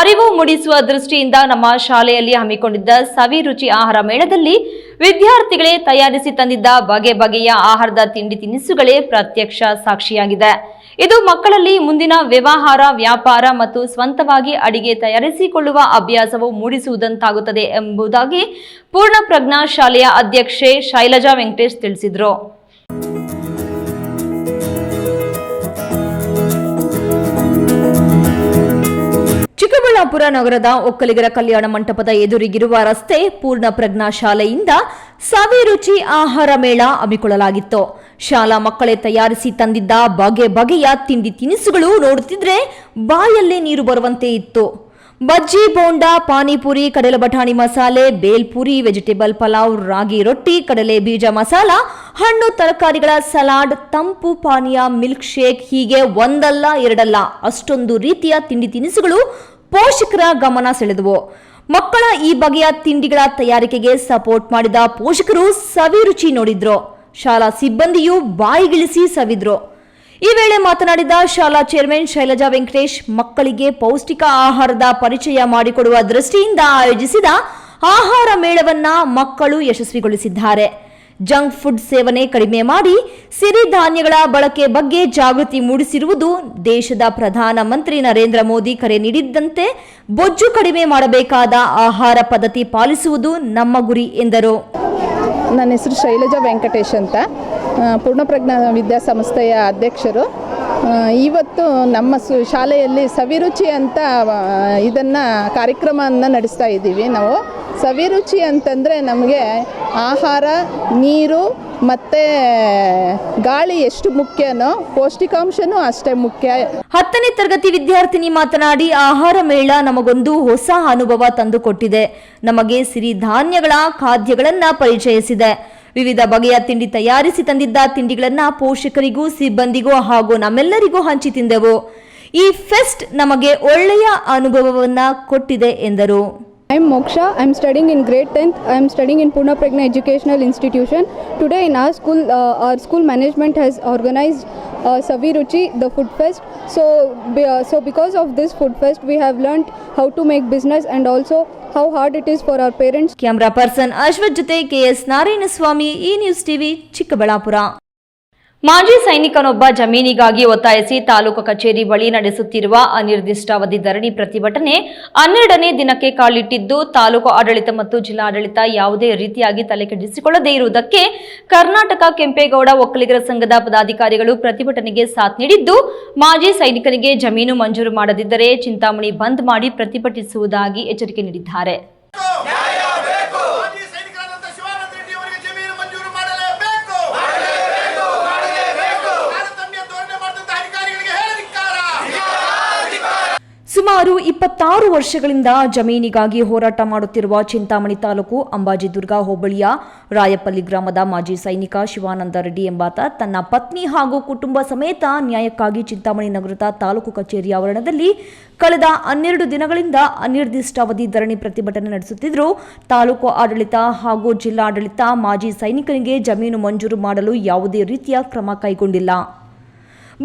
ಅರಿವು ಮೂಡಿಸುವ ದೃಷ್ಟಿಯಿಂದ ನಮ್ಮ ಶಾಲೆಯಲ್ಲಿ ಹಮ್ಮಿಕೊಂಡಿದ್ದ ಸವಿ ರುಚಿ ಆಹಾರ ಮೇಳದಲ್ಲಿ ವಿದ್ಯಾರ್ಥಿಗಳೇ ತಯಾರಿಸಿ ತಂದಿದ್ದ ಬಗೆ ಬಗೆಯ ಆಹಾರದ ತಿಂಡಿ ತಿನಿಸುಗಳೇ ಪ್ರತ್ಯಕ್ಷ ಸಾಕ್ಷಿಯಾಗಿದೆ. ಇದು ಮಕ್ಕಳಲ್ಲಿ ಮುಂದಿನ ವ್ಯವಹಾರ, ವ್ಯಾಪಾರ ಮತ್ತು ಸ್ವಂತವಾಗಿ ಅಡಿಗೆ ತಯಾರಿಸಿಕೊಳ್ಳುವ ಅಭ್ಯಾಸವು ಮೂಡಿಸುವುದಂತಾಗುತ್ತದೆ ಎಂಬುದಾಗಿ ಪೂರ್ಣ ಪ್ರಜ್ಞಾ ಶಾಲೆಯ ಅಧ್ಯಕ್ಷೆ ಶೈಲಜಾ ವೆಂಕಟೇಶ್ ತಿಳಿಸಿದರು. ಚಿಕ್ಕಬಳ್ಳಾಪುರ ನಗರದ ಒಕ್ಕಲಿಗರ ಕಲ್ಯಾಣ ಮಂಟಪದ ಎದುರಿಗಿರುವ ರಸ್ತೆ ಪೂರ್ಣ ಪ್ರಜ್ಞಾ ಶಾಲೆಯಿಂದ ಸವಿರುಚಿ ಆಹಾರ ಮೇಳ ಹಮ್ಮಿಕೊಳ್ಳಲಾಗಿತ್ತು. ಶಾಲಾ ಮಕ್ಕಳೇ ತಯಾರಿಸಿ ತಂದಿದ್ದ ಬಗೆ ಬಗೆಯ ತಿಂಡಿ ತಿನಿಸುಗಳು ನೋಡುತ್ತಿದ್ರೆ ಬಾಯಲ್ಲೇ ನೀರು ಬರುವಂತೆ ಇತ್ತು. ಬಜ್ಜಿ, ಬೋಂಡಾ, ಪಾನಿಪುರಿ, ಕಡಲೆ ಬಟಾಣಿ ಮಸಾಲೆ, ಬೇಲ್ಪುರಿ, ವೆಜಿಟೇಬಲ್ ಪಲಾವ್, ರಾಗಿ ರೊಟ್ಟಿ, ಕಡಲೆ ಬೀಜ ಮಸಾಲ, ಹಣ್ಣು, ತರಕಾರಿಗಳ ಸಲಾಡ್, ತಂಪು, ಪಾನೀಯ, ಮಿಲ್ಕ್ ಶೇಕ್ ಹೀಗೆ ಒಂದಲ್ಲ ಎರಡಲ್ಲ ಅಷ್ಟೊಂದು ರೀತಿಯ ತಿಂಡಿ ತಿನಿಸುಗಳು ಪೋಷಕರ ಗಮನ ಸೆಳೆದವು. ಮಕ್ಕಳ ಈ ಬಗೆಯ ತಿಂಡಿಗಳ ತಯಾರಿಕೆಗೆ ಸಪೋರ್ಟ್ ಮಾಡಿದ ಪೋಷಕರು ಸವಿರುಚಿ ನೋಡಿದ್ರು. ಶಾಲಾ ಸಿಬ್ಬಂದಿಯೂ ಬಾಯಿಗಿಳಿಸಿ ಸವಿದ್ರು. ಈ ವೇಳೆ ಮಾತನಾಡಿದ ಶಾಲಾ ಚೇರ್ಮನ್ ಶೈಲಜಾ ವೆಂಕಟೇಶ್, ಮಕ್ಕಳಿಗೆ ಪೌಷ್ಟಿಕ ಆಹಾರದ ಪರಿಚಯ ಮಾಡಿಕೊಡುವ ದೃಷ್ಟಿಯಿಂದ ಆಯೋಜಿಸಿದ ಆಹಾರ ಮೇಳವನ್ನ ಮಕ್ಕಳು ಯಶಸ್ವಿಗೊಳಿಸಿದ್ದಾರೆ. ಜಂಕ್ ಫುಡ್ ಸೇವನೆ ಕಡಿಮೆ ಮಾಡಿ ಸಿರಿಧಾನ್ಯಗಳ ಬಳಕೆ ಬಗ್ಗೆ ಜಾಗೃತಿ ಮೂಡಿಸಿರುವುದು ದೇಶದ ಪ್ರಧಾನಮಂತ್ರಿ ನರೇಂದ್ರ ಮೋದಿ ಕರೆ ನೀಡಿದ್ದಂತೆ ಬೊಜ್ಜು ಕಡಿಮೆ ಮಾಡಬೇಕಾದ ಆಹಾರ ಪದ್ಧತಿ ಪಾಲಿಸುವುದು ನಮ್ಮ ಗುರಿ ಎಂದರು. ನನ್ನ ಹೆಸರು ಶೈಲಜಾ ವೆಂಕಟೇಶ್ ಅಂತ. ಪೂರ್ಣಪ್ರಜ್ಞಾ ವಿದ್ಯಾಸಂಸ್ಥೆಯ ಅಧ್ಯಕ್ಷರು. ಇವತ್ತು ನಮ್ಮ ಸು ಶಾಲೆಯಲ್ಲಿ ಸವಿರುಚಿ ಅಂತ ಇದನ್ನು, ಕಾರ್ಯಕ್ರಮವನ್ನು ನಡೆಸ್ತಾ ಇದ್ದೀವಿ ನಾವು. ಸವಿರುಚಿ ಅಂತಂದರೆ ನಮಗೆ ಆಹಾರ, ನೀರು ಮತ್ತು ಗಾಳಿ ಎಷ್ಟು ಮುಖ್ಯನೋ, ಪೌಷ್ಟಿಕಾಂಶನೂ ಅಷ್ಟೇ ಮುಖ್ಯ. ಹತ್ತನೇ ತರಗತಿ ವಿದ್ಯಾರ್ಥಿನಿ ಮಾತನಾಡಿ, ಆಹಾರ ಮೇಳ ನಮಗೊಂದು ಹೊಸ ಅನುಭವ ತಂದುಕೊಟ್ಟಿದೆ. ನಮಗೆ ಸಿರಿಧಾನ್ಯಗಳ ಖಾದ್ಯಗಳನ್ನ ಪರಿಚಯಿಸಿದೆ. ವಿವಿಧ ಬಗೆಯ ತಿಂಡಿ ತಯಾರಿಸಿ ತಂದಿದ್ದ ತಿಂಡಿಗಳನ್ನ ಪೋಷಕರಿಗೂ, ಸಿಬ್ಬಂದಿಗೂ ಹಾಗೂ ನಮ್ಮೆಲ್ಲರಿಗೂ ಹಂಚಿ ತಿಂದೆವು. ಈ ಫೆಸ್ಟ್ ನಮಗೆ ಒಳ್ಳೆಯ ಅನುಭವವನ್ನ ಕೊಟ್ಟಿದೆ ಎಂದರು. I'm Moksha. I'm studying in grade 10th. I'm studying in Pune Pragna Educational Institution. Today in our school, uh, our school management has organized uh, Saviruchi, the food fest. So, uh, so because of this food fest, we have learnt how to make business and also how hard it is for our parents. Camera person Ashwat KS Narayana Swami, E News TV, Chikkaballapura. ಮಾಜಿ ಸೈನಿಕನೊಬ್ಬ ಜಮೀನಿಗಾಗಿ ಒತ್ತಾಯಿಸಿ ತಾಲೂಕು ಕಚೇರಿ ಬಳಿ ನಡೆಸುತ್ತಿರುವ ಅನಿರ್ದಿಷ್ಟಾವಧಿ ಧರಣಿ ಪ್ರತಿಭಟನೆ ಹನ್ನೆರಡನೇ ದಿನಕ್ಕೆ ಕಾಲಿಟ್ಟಿದ್ದು, ತಾಲೂಕು ಆಡಳಿತ ಮತ್ತು ಜಿಲ್ಲಾಡಳಿತ ಯಾವುದೇ ರೀತಿಯಾಗಿ ತಲೆಕೆಡಿಸಿಕೊಳ್ಳದೇ ಇರುವುದಕ್ಕೆ ಕರ್ನಾಟಕ ಕೆಂಪೇಗೌಡ ಒಕ್ಕಲಿಗರ ಸಂಘದ ಪದಾಧಿಕಾರಿಗಳು ಪ್ರತಿಭಟನೆಗೆ ಸಾಥ್ ನೀಡಿದ್ದು, ಮಾಜಿ ಸೈನಿಕನಿಗೆ ಜಮೀನು ಮಂಜೂರು ಮಾಡದಿದ್ದರೆ ಚಿಂತಾಮಣಿ ಬಂದ್ ಮಾಡಿ ಪ್ರತಿಭಟಿಸುವುದಾಗಿ ಎಚ್ಚರಿಕೆ ನೀಡಿದ್ದಾರೆ ಮಾಜಿ ಸೈನಿಕರಾದಂಥ ಶಿವಾನಂದ ರೆಡ್ಡಿ ಅವರಿಗೆ ಜಮೀನು ಮಂಜೂರು ಮಾಡಲೇಬೇಕು ತಾರತಮ್ಯ ಧೋರಣೆ ಮಾಡಿದಂಥ ಅಧಿಕಾರಿಗಳಿಗೆ ಹೇಳಲಿಕ್ಕಾರ ಸುಮಾರು ಇಪ್ಪತ್ತಾರು ವರ್ಷಗಳಿಂದ ಜಮೀನಿಗಾಗಿ ಹೋರಾಟ ಮಾಡುತ್ತಿರುವ ಚಿಂತಾಮಣಿ ತಾಲೂಕು ಅಂಬಾಜಿದುರ್ಗ ಹೋಬಳಿಯ ರಾಯಪಲ್ಲಿ ಗ್ರಾಮದ ಮಾಜಿ ಸೈನಿಕ ಶಿವಾನಂದ ರೆಡ್ಡಿ ಎಂಬಾತ ತನ್ನ ಪತ್ನಿ ಹಾಗೂ ಕುಟುಂಬ ಸಮೇತ ನ್ಯಾಯಕ್ಕಾಗಿ ಚಿಂತಾಮಣಿ ನಗರದ ತಾಲೂಕು ಕಚೇರಿ ಆವರಣದಲ್ಲಿ ಕಳೆದ ಹನ್ನೆರಡು ದಿನಗಳಿಂದ ಅನಿರ್ದಿಷ್ಟಾವಧಿ ಧರಣಿ ಪ್ರತಿಭಟನೆ ನಡೆಸುತ್ತಿದ್ದರು ತಾಲೂಕು ಆಡಳಿತ ಹಾಗೂ ಜಿಲ್ಲಾಡಳಿತ ಮಾಜಿ ಸೈನಿಕನಿಗೆ ಜಮೀನು ಮಂಜೂರು ಮಾಡಲು ಯಾವುದೇ ರೀತಿಯ ಕ್ರಮ ಕೈಗೊಂಡಿಲ್ಲ.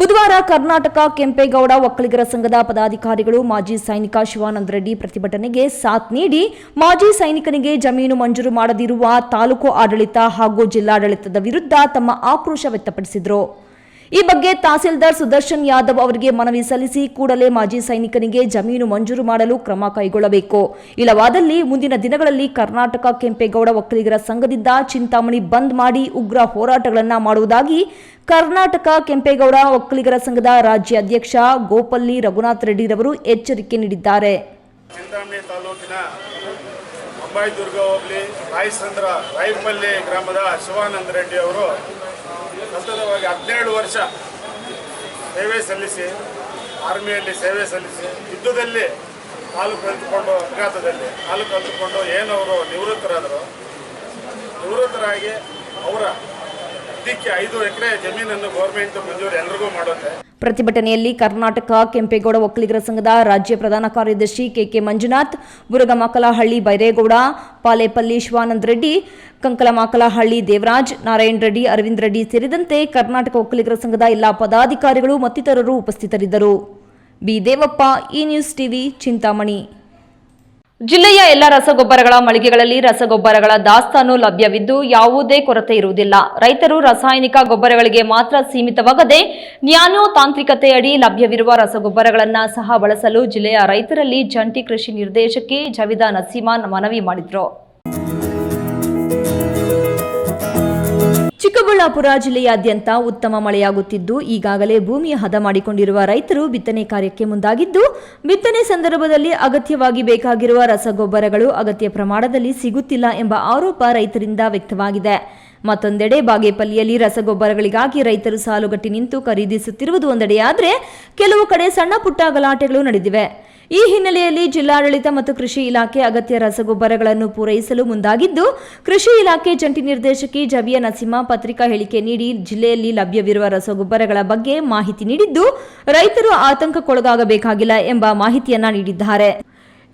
ಬುಧವಾರ ಕರ್ನಾಟಕ ಕೆಂಪೇಗೌಡ ಒಕ್ಕಲಿಗರ ಸಂಘದ ಪದಾಧಿಕಾರಿಗಳು ಮಾಜಿ ಸೈನಿಕ ಶಿವಾನಂದ ರೆಡ್ಡಿ ಪ್ರತಿಭಟನೆಗೆ ಸಾಥ್ ನೀಡಿ, ಮಾಜಿ ಸೈನಿಕನಿಗೆ ಜಮೀನು ಮಂಜೂರು ಮಾಡದಿರುವ ತಾಲೂಕು ಆಡಳಿತ ಹಾಗೂ ಜಿಲ್ಲಾಡಳಿತದ ವಿರುದ್ಧ ತಮ್ಮ ಆಕ್ರೋಶ ವ್ಯಕ್ತಪಡಿಸಿದರು. ಈ ಬಗ್ಗೆ ತಹಸೀಲ್ದಾರ್ ಸುದರ್ಶನ್ ಯಾದವ್ ಅವರಿಗೆ ಮನವಿ ಸಲ್ಲಿಸಿ ಕೂಡಲೇ ಮಾಜಿ ಸೈನಿಕನಿಗೆ ಜಮೀನು ಮಂಜೂರು ಮಾಡಲು ಕ್ರಮ ಕೈಗೊಳ್ಳಬೇಕು. ಇಲ್ಲವಾದಲ್ಲಿ ಮುಂದಿನ ದಿನಗಳಲ್ಲಿ ಕರ್ನಾಟಕ ಕೆಂಪೇಗೌಡ ಒಕ್ಕಲಿಗರ ಸಂಘದಿಂದ ಚಿಂತಾಮಣಿ ಬಂದ್ ಮಾಡಿ ಉಗ್ರ ಹೋರಾಟಗಳನ್ನು ಮಾಡುವುದಾಗಿ ಕರ್ನಾಟಕ ಕೆಂಪೇಗೌಡ ಒಕ್ಕಲಿಗರ ಸಂಘದ ರಾಜ್ಯ ಅಧ್ಯಕ್ಷ ಗೋಪಲ್ಲಿ ರಘುನಾಥ್ ರೆಡ್ಡಿರವರು ಎಚ್ಚರಿಕೆ ನೀಡಿದ್ದಾರೆ. ತಾಲೂಕಿನ ಅಂಬಾಯಿದುರ್ಗ ಹೋಬಳಿ ರಾಯಸಂದ್ರ ರಾಯಪಲ್ಲಿ ಗ್ರಾಮದ ಶಿವಾನಂದ ರೆಡ್ಡಿ ಅವರು ಸತತವಾಗಿ ಹದಿನೇಳು ವರ್ಷ ಸೇವೆ ಸಲ್ಲಿಸಿ, ಆರ್ಮಿಯಲ್ಲಿ ಸೇವೆ ಸಲ್ಲಿಸಿ, ಯುದ್ಧದಲ್ಲಿ ಹಾಲು ಕಲಿತುಕೊಂಡು ಅಪಘಾತದಲ್ಲಿ ಹಾಲು ಕಲಿತುಕೊಂಡು ಏನವರು ನಿವೃತ್ತರಾದರು, ನಿವೃತ್ತರಾಗಿ ಅವರ ಇದಕ್ಕೆ ಐದು ಎಕರೆ ಜಮೀನನ್ನು ಗೌರ್ಮೆಂಟ್ ಮಂಜೂರು ಎಲ್ರಿಗೂ ಮಾಡುತ್ತೆ. ಪ್ರತಿಭಟನೆಯಲ್ಲಿ ಕರ್ನಾಟಕ, ಕೆಂಪೇಗೌಡ, ಒಕ್ಕಲಿಗರ ಸಂಘದ ರಾಜ್ಯ ಪ್ರಧಾನ ಕಾರ್ಯದರ್ಶಿ ಕೆಕೆ ಮಂಜುನಾಥ್, ಬುರಗಮಾಕಲಹಳ್ಳಿ ಬೈರೇಗೌಡ, ಪಾಲೇಪಲ್ಲಿ ಶಿವಾನಂದ ರೆಡ್ಡಿ ಕಂಕಲಮಾಕಲಹಳ್ಳಿ ದೇವರಾಜ್, ನಾರಾಯಣ ರೆಡ್ಡಿ, ಅರವಿಂದ್ ರೆಡ್ಡಿ ಸೇರಿದಂತೆ ಕರ್ನಾಟಕ ಒಕ್ಕಲಿಗರ ಸಂಘದ ಎಲ್ಲಾ ಪದಾಧಿಕಾರಿಗಳು ಮತ್ತಿತರರು ಉಪಸ್ಥಿತರಿದ್ದರು. B. Devappa E news TV, Chintamani. ಜಿಲ್ಲೆಯ ಎಲ್ಲ ರಸಗೊಬ್ಬರಗಳ ಮಳಿಗೆಗಳಲ್ಲಿ ರಸಗೊಬ್ಬರಗಳ ದಾಸ್ತಾನು ಲಭ್ಯವಿದ್ದು ಯಾವುದೇ ಕೊರತೆ ಇರುವುದಿಲ್ಲ. ರೈತರು ರಾಸಾಯನಿಕ ಗೊಬ್ಬರಗಳಿಗೆ ಮಾತ್ರ ಸೀಮಿತವಾಗದೆ ನ್ಯಾನೋ ತಾಂತ್ರಿಕತೆಯಡಿ ಲಭ್ಯವಿರುವ ರಸಗೊಬ್ಬರಗಳನ್ನು ಸಹ ಬಳಸಲು ಜಿಲ್ಲೆಯ ರೈತರಲ್ಲಿ ಜಂಟಿ ಕೃಷಿ ನಿರ್ದೇಶಕಿ ಜವಿದಾ ನಸೀಮಾನ್ ಮನವಿ ಮಾಡಿದ್ರು. ಚಿಕ್ಕಬಳ್ಳಾಪುರ ಜಿಲ್ಲೆಯಾದ್ಯಂತ ಉತ್ತಮ ಮಳೆಯಾಗುತ್ತಿದ್ದು, ಈಗಾಗಲೇ ಭೂಮಿಯ ಹದ ಮಾಡಿಕೊಂಡಿರುವ ರೈತರು ಬಿತ್ತನೆ ಕಾರ್ಯಕ್ಕೆ ಮುಂದಾಗಿದ್ದು, ಬಿತ್ತನೆ ಸಂದರ್ಭದಲ್ಲಿ ಅಗತ್ಯವಾಗಿ ಬೇಕಾಗಿರುವ ರಸಗೊಬ್ಬರಗಳು ಅಗತ್ಯ ಪ್ರಮಾಣದಲ್ಲಿ ಸಿಗುತ್ತಿಲ್ಲ ಎಂಬ ಆರೋಪ ರೈತರಿಂದ ವ್ಯಕ್ತವಾಗಿದೆ. ಮತ್ತೊಂದೆಡೆ ಬಾಗೇಪಲ್ಲಿಯಲ್ಲಿ ರಸಗೊಬ್ಬರಗಳಿಗಾಗಿ ರೈತರು ಸಾಲುಗಟ್ಟಿ ನಿಂತು ಖರೀದಿಸುತ್ತಿರುವುದು ಒಂದೆಡೆಯಾದರೆ, ಕೆಲವು ಕಡೆ ಸಣ್ಣ ಪುಟ್ಟ ಗಲಾಟೆಗಳು ನಡೆದಿವೆ. ಈ ಹಿನ್ನೆಲೆಯಲ್ಲಿ ಜಿಲ್ಲಾಡಳಿತ ಮತ್ತು ಕೃಷಿ ಇಲಾಖೆ ಅಗತ್ಯ ರಸಗೊಬ್ಬರಗಳನ್ನು ಪೂರೈಸಲು ಮುಂದಾಗಿದ್ದು, ಕೃಷಿ ಇಲಾಖೆ ಜಂಟಿ ನಿರ್ದೇಶಕಿ ಜವಿಯ ನಸೀಮಾ ಪತ್ರಿಕಾ ಹೇಳಿಕೆ ನೀಡಿ ಜಿಲ್ಲೆಯಲ್ಲಿ ಲಭ್ಯವಿರುವ ರಸಗೊಬ್ಬರಗಳ ಬಗ್ಗೆ ಮಾಹಿತಿ ನೀಡಿದ್ದು, ರೈತರು ಆತಂಕಕ್ಕೊಳಗಾಗಬೇಕಾಗಿಲ್ಲ ಎಂಬ ಮಾಹಿತಿಯನ್ನ ನೀಡಿದ್ದಾರೆ.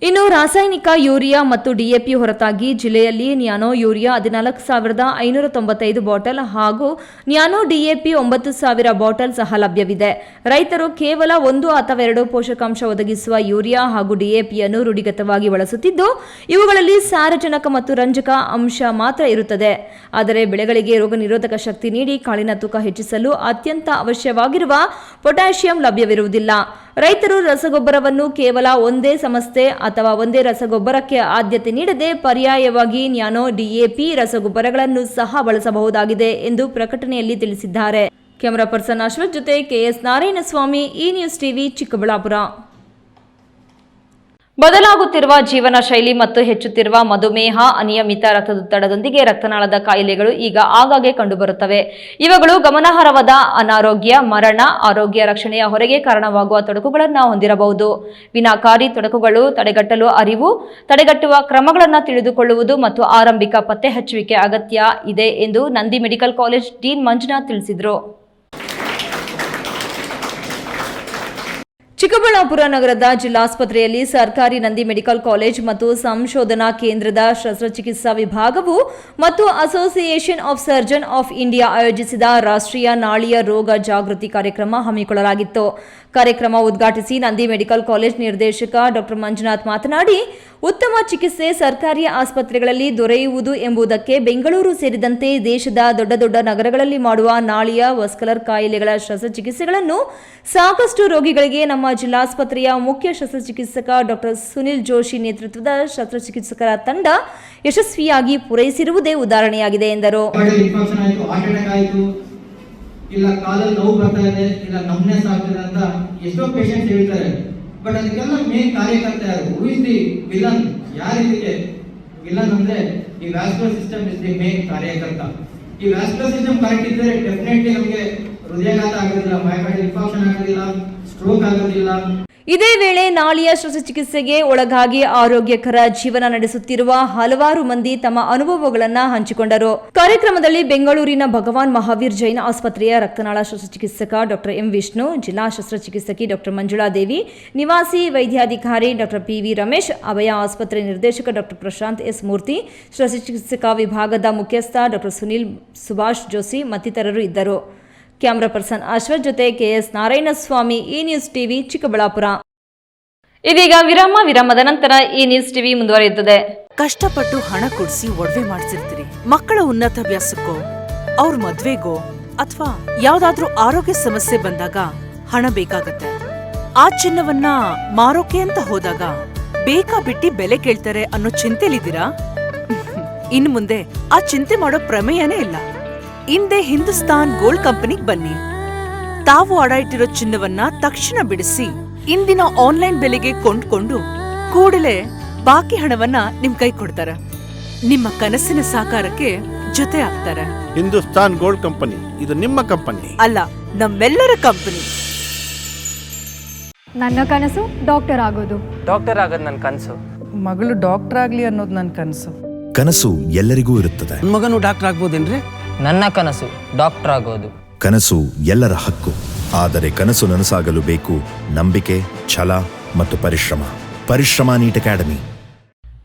ಇನ್ನು ರಾಸಾಯನಿಕ ಯೂರಿಯಾ ಮತ್ತು ಡಿಎಪಿ ಹೊರತಾಗಿ ಜಿಲ್ಲೆಯಲ್ಲಿ ನ್ಯಾನೋ ಯೂರಿಯಾ ಹದಿನಾಲ್ಕು ಸಾವಿರದ ಐನೂರ ತೊಂಬತ್ತೈದು ಬಾಟಲ್ ಹಾಗೂ ನ್ಯಾನೋ ಡಿಎಪಿ ಒಂಬತ್ತು ಸಾವಿರ ಬಾಟಲ್ ಸಹ ಲಭ್ಯವಿದೆ. ರೈತರು ಕೇವಲ ಒಂದು ಅಥವಾ ಎರಡು ಪೋಷಕಾಂಶ ಒದಗಿಸುವ ಯೂರಿಯಾ ಹಾಗೂ ಡಿಎಪಿಯನ್ನು ರೂಢಿಗತವಾಗಿ ಬಳಸುತ್ತಿದ್ದು, ಇವುಗಳಲ್ಲಿ ಸಾರಜನಕ ಮತ್ತು ರಂಜಕ ಅಂಶ ಮಾತ್ರ ಇರುತ್ತದೆ. ಆದರೆ ಬೆಳೆಗಳಿಗೆ ರೋಗ ನಿರೋಧಕ ಶಕ್ತಿ ನೀಡಿ ಕಾಳಿನ ತೂಕ ಹೆಚ್ಚಿಸಲು ಅತ್ಯಂತ ಅವಶ್ಯವಾಗಿರುವ ಪೊಟ್ಯಾಷಿಯಂ ಲಭ್ಯವಿರುವುದಿಲ್ಲ. ರೈತರು ರಸಗೊಬ್ಬರವನ್ನು ಕೇವಲ ಒಂದೇ ಸಂಸ್ಥೆ ಅಥವಾ ಒಂದೇ ರಸಗೊಬ್ಬರಕ್ಕೆ ಆದ್ಯತೆ ನೀಡದೆ ಪರ್ಯಾಯವಾಗಿ ನ್ಯಾನೋ ಡಿಎಪಿ ರಸಗೊಬ್ಬರಗಳನ್ನು ಸಹ ಬಳಸಬಹುದಾಗಿದೆ ಎಂದು ಪ್ರಕಟಣೆಯಲ್ಲಿ ತಿಳಿಸಿದ್ದಾರೆ. ಕ್ಯಾಮೆರಾ ಪರ್ಸನ್ ಅಶ್ವಥ್ ಜೊತೆ ಕೆಎಸ್ ನಾರಾಯಣಸ್ವಾಮಿ, ಈ ನ್ಯೂಸ್ ಟಿವಿ ಚಿಕ್ಕಬಳ್ಳಾಪುರ. ಬದಲಾಗುತ್ತಿರುವ ಜೀವನ ಶೈಲಿ ಮತ್ತು ಹೆಚ್ಚುತ್ತಿರುವ ಮಧುಮೇಹ, ಅನಿಯಮಿತ ರಕ್ತದೊತ್ತಡದೊಂದಿಗೆ ರಕ್ತನಾಳದ ಕಾಯಿಲೆಗಳು ಈಗ ಆಗಾಗ್ಗೆ ಕಂಡುಬರುತ್ತವೆ. ಇವುಗಳು ಗಮನಾರ್ಹವಾದ ಅನಾರೋಗ್ಯ, ಮರಣ, ಆರೋಗ್ಯ ರಕ್ಷಣೆಯ ಹೊರಗೆ ಕಾರಣವಾಗುವ ತೊಡಕುಗಳನ್ನು ಹೊಂದಿರಬಹುದು. ವಿನಾಕಾರಿ ತೊಡಕುಗಳು, ತಡೆಗಟ್ಟಲು ಅರಿವು, ತಡೆಗಟ್ಟುವ ಕ್ರಮಗಳನ್ನು ತಿಳಿದುಕೊಳ್ಳುವುದು ಮತ್ತು ಆರಂಭಿಕ ಪತ್ತೆ ಹಚ್ಚುವಿಕೆ ಅಗತ್ಯ ಇದೆ ಎಂದು Nandi medical college dean Manjunath ತಿಳಿಸಿದರು. ಚಿಕ್ಕಬಳ್ಳಾಪುರ ನಗರದ ಜಿಲ್ಲಾಸ್ಪತ್ರೆಯಲ್ಲಿ ಸರ್ಕಾರಿ ನಂದಿ ಮೆಡಿಕಲ್ ಕಾಲೇಜ್ ಮತ್ತು ಸಂಶೋಧನಾ ಕೇಂದ್ರದ ಶಸ್ತ್ರಚಿಕಿತ್ಸಾ ವಿಭಾಗವು ಮತ್ತು association of surgeon of India ಆಯೋಜಿಸಿದ ರಾಷ್ಟ್ರೀಯ ನಾಳೀಯ ರೋಗ ಜಾಗೃತಿ ಕಾರ್ಯಕ್ರಮ ಹಮ್ಮಿಕೊಳ್ಳಲಾಗಿತ್ತು. ಕಾರ್ಯಕ್ರಮ ಉದ್ಘಾಟಿಸಿ ನಂದಿ ಮೆಡಿಕಲ್ ಕಾಲೇಜ್ ನಿರ್ದೇಶಕ ಡಾಕ್ಟರ್ ಮಂಜುನಾಥ್ ಮಾತನಾಡಿ, ಉತ್ತಮ ಚಿಕಿತ್ಸೆ ಸರ್ಕಾರಿ ಆಸ್ಪತ್ರೆಗಳಲ್ಲಿ ದೊರೆಯುವುದು ಎಂಬುದಕ್ಕೆ ಬೆಂಗಳೂರು ಸೇರಿದಂತೆ ದೇಶದ ದೊಡ್ಡ ದೊಡ್ಡ ನಗರಗಳಲ್ಲಿ ಮಾಡುವ ನಾಳಿಯ ವಸ್ಕಲರ್ ಕಾಯಿಲೆಗಳ ಶಸ್ತ್ರಚಿಕಿತ್ಸೆಗಳನ್ನು ಸಾಕಷ್ಟು ರೋಗಿಗಳಿಗೆ ನಮ್ಮ ಜಿಲ್ಲಾಸ್ಪತ್ರೆಯ ಮುಖ್ಯ ಶಸ್ತ್ರಚಿಕಿತ್ಸಕ ಡಾಕ್ಟರ್ ಸುನಿಲ್ ಜೋಶಿ ನೇತೃತ್ವದ ಶಸ್ತ್ರಚಿಕಿತ್ಸಕರ ತಂಡ ಯಶಸ್ವಿಯಾಗಿ ಪೂರೈಸಿರುವುದೇ ಉದಾಹರಣೆಯಾಗಿದೆ ಎಂದರು. ಇಲ್ಲ, ಕಾಲಲ್ಲಿ ನೋವು ಬರ್ತಾ ಇದೆ, ಇಲ್ಲ ನಮ್ನೆಸ್ ಆಗ್ತಿದೆ ಅಂತ ಎಷ್ಟೋ ಪೇಷಂಟ್ ಹೇಳ್ತಾರೆ ಬಟ್ ಅದಕ್ಕೆಲ್ಲ ಮೇನ್ ಕಾರ್ಯಕರ್ತ ಯಾರು? ಹೂ ಇಸ್ ದಿ ವಿಲನ್ ಯಾರಿದಕ್ಕೆ ವಿಲನ್ ಅಂದ್ರೆ ಈ vascular system is the main ಕಾರ್ಯಕರ್ತ. ಈ ವ್ಯಾಸ್ಕುಲರ್ ಸಿಸ್ಟಮ್ ಕರೆಕ್ಟ್ ಇದ್ದರೆ ಡೆಫಿನೆಟ್ಲಿ ನಮಗೆ ಹೃದಯಾಘಾತ ಆಗೋದಿಲ್ಲ ಮೈಕ್ರೈಟ್ ಇನ್ಫಾಕ್ಷನ್ ಆಗೋದಿಲ್ಲ ಸ್ಟ್ರೋಕ್ ಆಗೋದಿಲ್ಲ. ಇದೇ ವೇಳೆ ನಾಳೆಯ ಶಸ್ತ್ರಚಿಕಿತ್ಸೆಗೆ ಒಳಗಾಗಿ ಆರೋಗ್ಯಕರ ಜೀವನ ನಡೆಸುತ್ತಿರುವ ಹಲವಾರು ಮಂದಿ ತಮ್ಮ ಅನುಭವಗಳನ್ನು ಹಂಚಿಕೊಂಡರು. ಕಾರ್ಯಕ್ರಮದಲ್ಲಿ ಬೆಂಗಳೂರಿನ ಭಗವಾನ್ ಮಹಾವೀರ್ ಜೈನ ಆಸ್ಪತ್ರೆಯ ರಕ್ತನಾಳ ಶಸ್ತ್ರಚಿಕಿತ್ಸಕ ಡಾಕ್ಟರ್ ಎಂ ವಿಷ್ಣು, ಜಿಲ್ಲಾ ಶಸ್ತ್ರಚಿಕಿತ್ಸಕಿ ಡಾಕ್ಟರ್ ಮಂಜುಳಾ ದೇವಿ, ನಿವಾಸಿ ವೈದ್ಯಾಧಿಕಾರಿ ಡಾಕ್ಟರ್ ಪಿವಿ ರಮೇಶ್, ಅಭಯ ಆಸ್ಪತ್ರೆ ನಿರ್ದೇಶಕ ಡಾಕ್ಟರ್ ಪ್ರಶಾಂತ್ ಎಸ್ ಮೂರ್ತಿ, ಶಸ್ತ್ರಚಿಕಿತ್ಸಕ ವಿಭಾಗದ ಮುಖ್ಯಸ್ಥ ಡಾಕ್ಟರ್ ಸುನೀಲ್ ಸುಭಾಷ್ ಜೋಶಿ ಮತ್ತಿತರರು ಇದ್ದರು. ಕ್ಯಾಮರಾ ಪರ್ಸನ್ ಅಶ್ವಥ್ ಜೊತೆ ಕೆಎಸ್ ನಾರಾಯಣಸ್ವಾಮಿ, ಈ ನ್ಯೂಸ್ ಟಿವಿ ಚಿಕ್ಕಬಳ್ಳಾಪುರ. ಇದೀಗ ವಿರಾಮ, ವಿರಾಮದ ನಂತರ ಈ ನ್ಯೂಸ್ ಟಿವಿ ಮುಂದುವರಿಯುತ್ತದೆ. ಕಷ್ಟಪಟ್ಟು ಹಣ ಕೊಡಿಸಿ ಒಡವೆ ಮಾಡಿಸಿರ್ತೀರಿ. ಮಕ್ಕಳ ಉನ್ನತಾಭ್ಯಾಸಕ್ಕೋ ಅವ್ರ ಮದ್ವೆಗೋ, ಅಥವಾ ಯಾವ್ದಾದ್ರೂ ಆರೋಗ್ಯ ಸಮಸ್ಯೆ ಬಂದಾಗ ಹಣ ಬೇಕಾಗತ್ತೆ. ಆ ಚಿನ್ನವನ್ನ ಮಾರೋಕೆ ಅಂತ ಹೋದಾಗ ಬೇಕಾ ಬಿಟ್ಟಿ ಬೆಲೆ ಕೇಳ್ತಾರೆ ಅನ್ನೋ ಚಿಂತೆಲಿದ್ದೀರಾ? ಇನ್ ಮುಂದೆ ಆ ಚಿಂತೆ ಮಾಡೋ ಪ್ರಮೇಯನೇ ಇಲ್ಲ. ಹಿಂದೆ ಹಿಂದೂಸ್ತಾನ್ ಗೋಲ್ಡ್ ಕಂಪನಿಗ್ ಬನ್ನಿ. ತಾವು ಅಡ ಇಟ್ಟಿರೋ ಚಿನ್ನವನ್ನ ತಕ್ಷಣ ಬಿಡಿಸಿ ಇಂದಿನ ಆನ್ಲೈನ್ ಬೆಲೆಗೆ ಕೊಂಡ್ಕೊಂಡು ಕೂಡಲೇ ಬಾಕಿ ಹಣವನ್ನ ನಿಮ್ ಕೈ ಕೊಡ್ತಾರ. ನಿಮ್ಮ ಕನಸಿನ ಸಾಕಾರಕ್ಕೆ ಜೊತೆ ಆಗ್ತಾರ. ಹಿಂದೂಸ್ತಾನ್ ಗೋಲ್ಡ್ ಕಂಪನಿ ಇದು ನಿಮ್ಮ ಕಂಪನಿ. ಅಲ್ಲ ನಮ್ಮೆಲ್ಲರ ಕಂಪನಿ. ನನ್ನ ಕನಸು ಡಾಕ್ಟರ್ ಆಗೋದು. ಡಾಕ್ಟರ್ ಆಗೋದು ನನ್ನ ಕನಸು. ಮಗಳು ಡಾಕ್ಟರ್ ಆಗ್ಲಿ ಅನ್ನೋದು ನನ್ನ ಕನಸು. ಕನಸು ಎಲ್ಲರಿಗೂ ಇರುತ್ತದೆ. ಮಗನು ಡಾಕ್ಟರ್ ಆಗ್ಬೋದೇನ್ರಿ? ನನ್ನ ಕನಸು ಡಾಕ್ಟರ್ ಆಗೋದು. ಕನಸು ಎಲ್ಲರ ಹಕ್ಕು. ಆದರೆ ಕನಸು ನನಸಾಗಲು ಬೇಕು ನಂಬಿಕೆ ಛಲ ಮತ್ತು ಪರಿಶ್ರಮ. ಪರಿಶ್ರಮ ನೀಟ್ ಅಕಾಡೆಮಿ.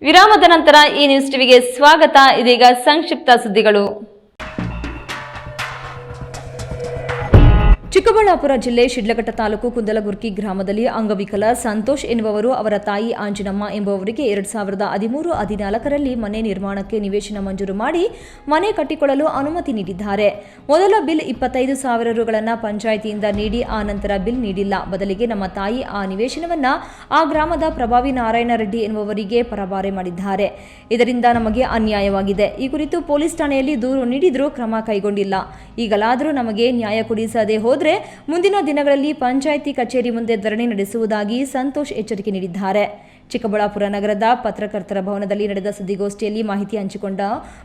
ವಿರಾಮದ ನಂತರ ಈ ನ್ಯೂಸ್ ಟಿವಿಗೆ ಸ್ವಾಗತ. ಇದೀಗ ಸಂಕ್ಷಿಪ್ತ ಸುದ್ದಿಗಳು. ಚಿಕ್ಕಬಳ್ಳಾಪುರ ಜಿಲ್ಲೆ ಶಿಡ್ಲಘಟ್ಟ ತಾಲೂಕು ಕುಂದಲಗುರ್ಕಿ ಗ್ರಾಮದಲ್ಲಿ ಅಂಗವಿಕಲ ಸಂತೋಷ್ ಎನ್ನುವರು ಅವರ ತಾಯಿ ಆಂಜಿನಮ್ಮ ಎಂಬುವವರಿಗೆ ಎರಡು ಸಾವಿರದ ಹದಿಮೂರು ಹದಿನಾಲ್ಕರಲ್ಲಿ ಮನೆ ನಿರ್ಮಾಣಕ್ಕೆ ನಿವೇಶನ ಮಂಜೂರು ಮಾಡಿ ಮನೆ ಕಟ್ಟಿಕೊಳ್ಳಲು ಅನುಮತಿ ನೀಡಿದ್ದಾರೆ. ಮೊದಲ ಬಿಲ್ ಇಪ್ಪತ್ತೈದು ಸಾವಿರ ರುಗಳನ್ನು ಪಂಚಾಯಿತಿಯಿಂದ ನೀಡಿ ಆ ನಂತರ ಬಿಲ್ ನೀಡಿಲ್ಲ. ಬದಲಿಗೆ ನಮ್ಮ ತಾಯಿ ಆ ನಿವೇಶನವನ್ನು ಆ ಗ್ರಾಮದ ಪ್ರಭಾವಿ ನಾರಾಯಣ ರೆಡ್ಡಿ ಎನ್ನುವವರಿಗೆ ಪರಭಾರೆ ಮಾಡಿದ್ದಾರೆ. ಇದರಿಂದ ನಮಗೆ ಅನ್ಯಾಯವಾಗಿದೆ. ಈ ಕುರಿತು ಪೊಲೀಸ್ ಠಾಣೆಯಲ್ಲಿ ದೂರು ನೀಡಿದರೂ ಕ್ರಮ ಕೈಗೊಂಡಿಲ್ಲ. ಈಗಲಾದರೂ ನಮಗೆ ನ್ಯಾಯ ಕೊಡಿಸದೆ ಹೋದರೆ ಮುಂದಿನ ದಿನಗಳಲ್ಲಿ ಪಂಚಾಯಿತಿ ಕಚೇರಿ ಮುಂದೆ ಧರಣಿ ನಡೆಸುವುದಾಗಿ ಸಂತೋಷ್ ಎಚ್ಚರಿಕೆ ನೀಡಿದ್ದಾರೆ. ಚಿಕ್ಕಬಳ್ಳಾಪುರ ನಗರದ ಪತ್ರಕರ್ತರ ಭವನದಲ್ಲಿ ನಡೆದ ಸುದ್ದಿಗೋಷ್ಠಿಯಲ್ಲಿ ಮಾಹಿತಿ ಹಂಚಿಕೊಂಡ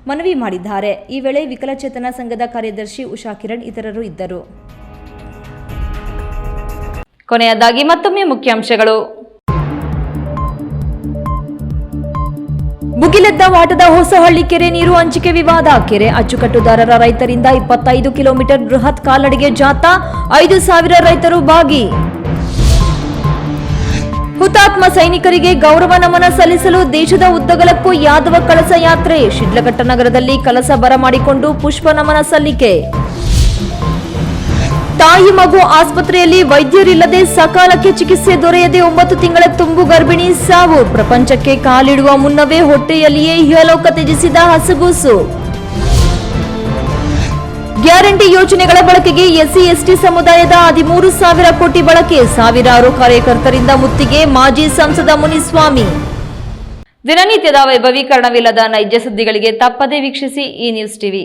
ಮನವಿ ಮಾಡಿದ್ದಾರೆ. ಈ ವೇಳೆ ವಿಕಲಚೇತನ ಸಂಘದ ಕಾರ್ಯದರ್ಶಿ ಉಷಾ ಕಿರಣ್ ಇತರರು ಇದ್ದರು. ಕೊನೆಯದಾಗಿ ಮತ್ತೊಮ್ಮೆ ಮುಖ್ಯಾಂಶಗಳು. ಮುಗಿಲೆದ್ದ ವಾಟದ ಹೊಸಹಳ್ಳಿ ಕೆರೆ ನೀರು ಹಂಚಿಕೆ ವಿವಾದ. ಕೆರೆ ಅಚ್ಚುಕಟ್ಟುದಾರರ ರೈತರಿಂದ ಇಪ್ಪತ್ತೈದು ಕಿಲೋಮೀಟರ್ ಬೃಹತ್ ಕಾಲ್ನಡಿಗೆ ಜಾಥಾ, ಐದು ಸಾವಿರ ರೈತರು ಭಾಗಿ. ಹುತಾತ್ಮ ಸೈನಿಕರಿಗೆ ಗೌರವ ನಮನ ಸಲ್ಲಿಸಲು ದೇಶದ ಉದ್ದಗಲಕ್ಕೂ ಯಾದವ ಕಳಸ ಯಾತ್ರೆ. ಶಿಡ್ಲಘಟ್ಟನಗರದಲ್ಲಿ ಕಲಸ ಬರಮಾಡಿಕೊಂಡು ಪುಷ್ಪ ನಮನ ಸಲ್ಲಿಕೆ. ತಾಯಿ ಮಗು ಆಸ್ಪತ್ರೆಯಲ್ಲಿ ವೈದ್ಯರಿಲ್ಲದೆ ಸಕಾಲಕ್ಕೆ ಚಿಕಿತ್ಸೆ ದೊರೆಯದೆ ಒಂಬತ್ತು ತಿಂಗಳ ತುಂಬು ಗರ್ಭಿಣಿ ಸಾವು. ಪ್ರಪಂಚಕ್ಕೆ ಕಾಲಿಡುವ ಮುನ್ನವೇ ಹೊಟ್ಟೆಯಲ್ಲಿಯೇ ಇಹಲೋಕ ತ್ಯಜಿಸಿದ ಹಸುಗೂಸು. ಗ್ಯಾರಂಟಿ ಯೋಜನೆಗಳ ಬಳಕೆಗೆ ಎಸ್ಸಿ, ಎಸ್ಟಿ ಸಮುದಾಯದ ಹದಿಮೂರು ಸಾವಿರ ಕೋಟಿ ಬಳಕೆ. ಸಾವಿರಾರು ಕಾರ್ಯಕರ್ತರಿಂದ ಮುತ್ತಿಗೆ ಮಾಜಿ ಸಂಸದ ಮುನಿಸ್ವಾಮಿ. ದಿನನಿತ್ಯದ ವೈಭವೀಕರಣವಿಲ್ಲದ ನೈಜ ಸುದ್ದಿಗಳಿಗೆ ತಪ್ಪದೇ ವೀಕ್ಷಿಸಿ ಈ ನ್ಯೂಸ್ ಟಿವಿ.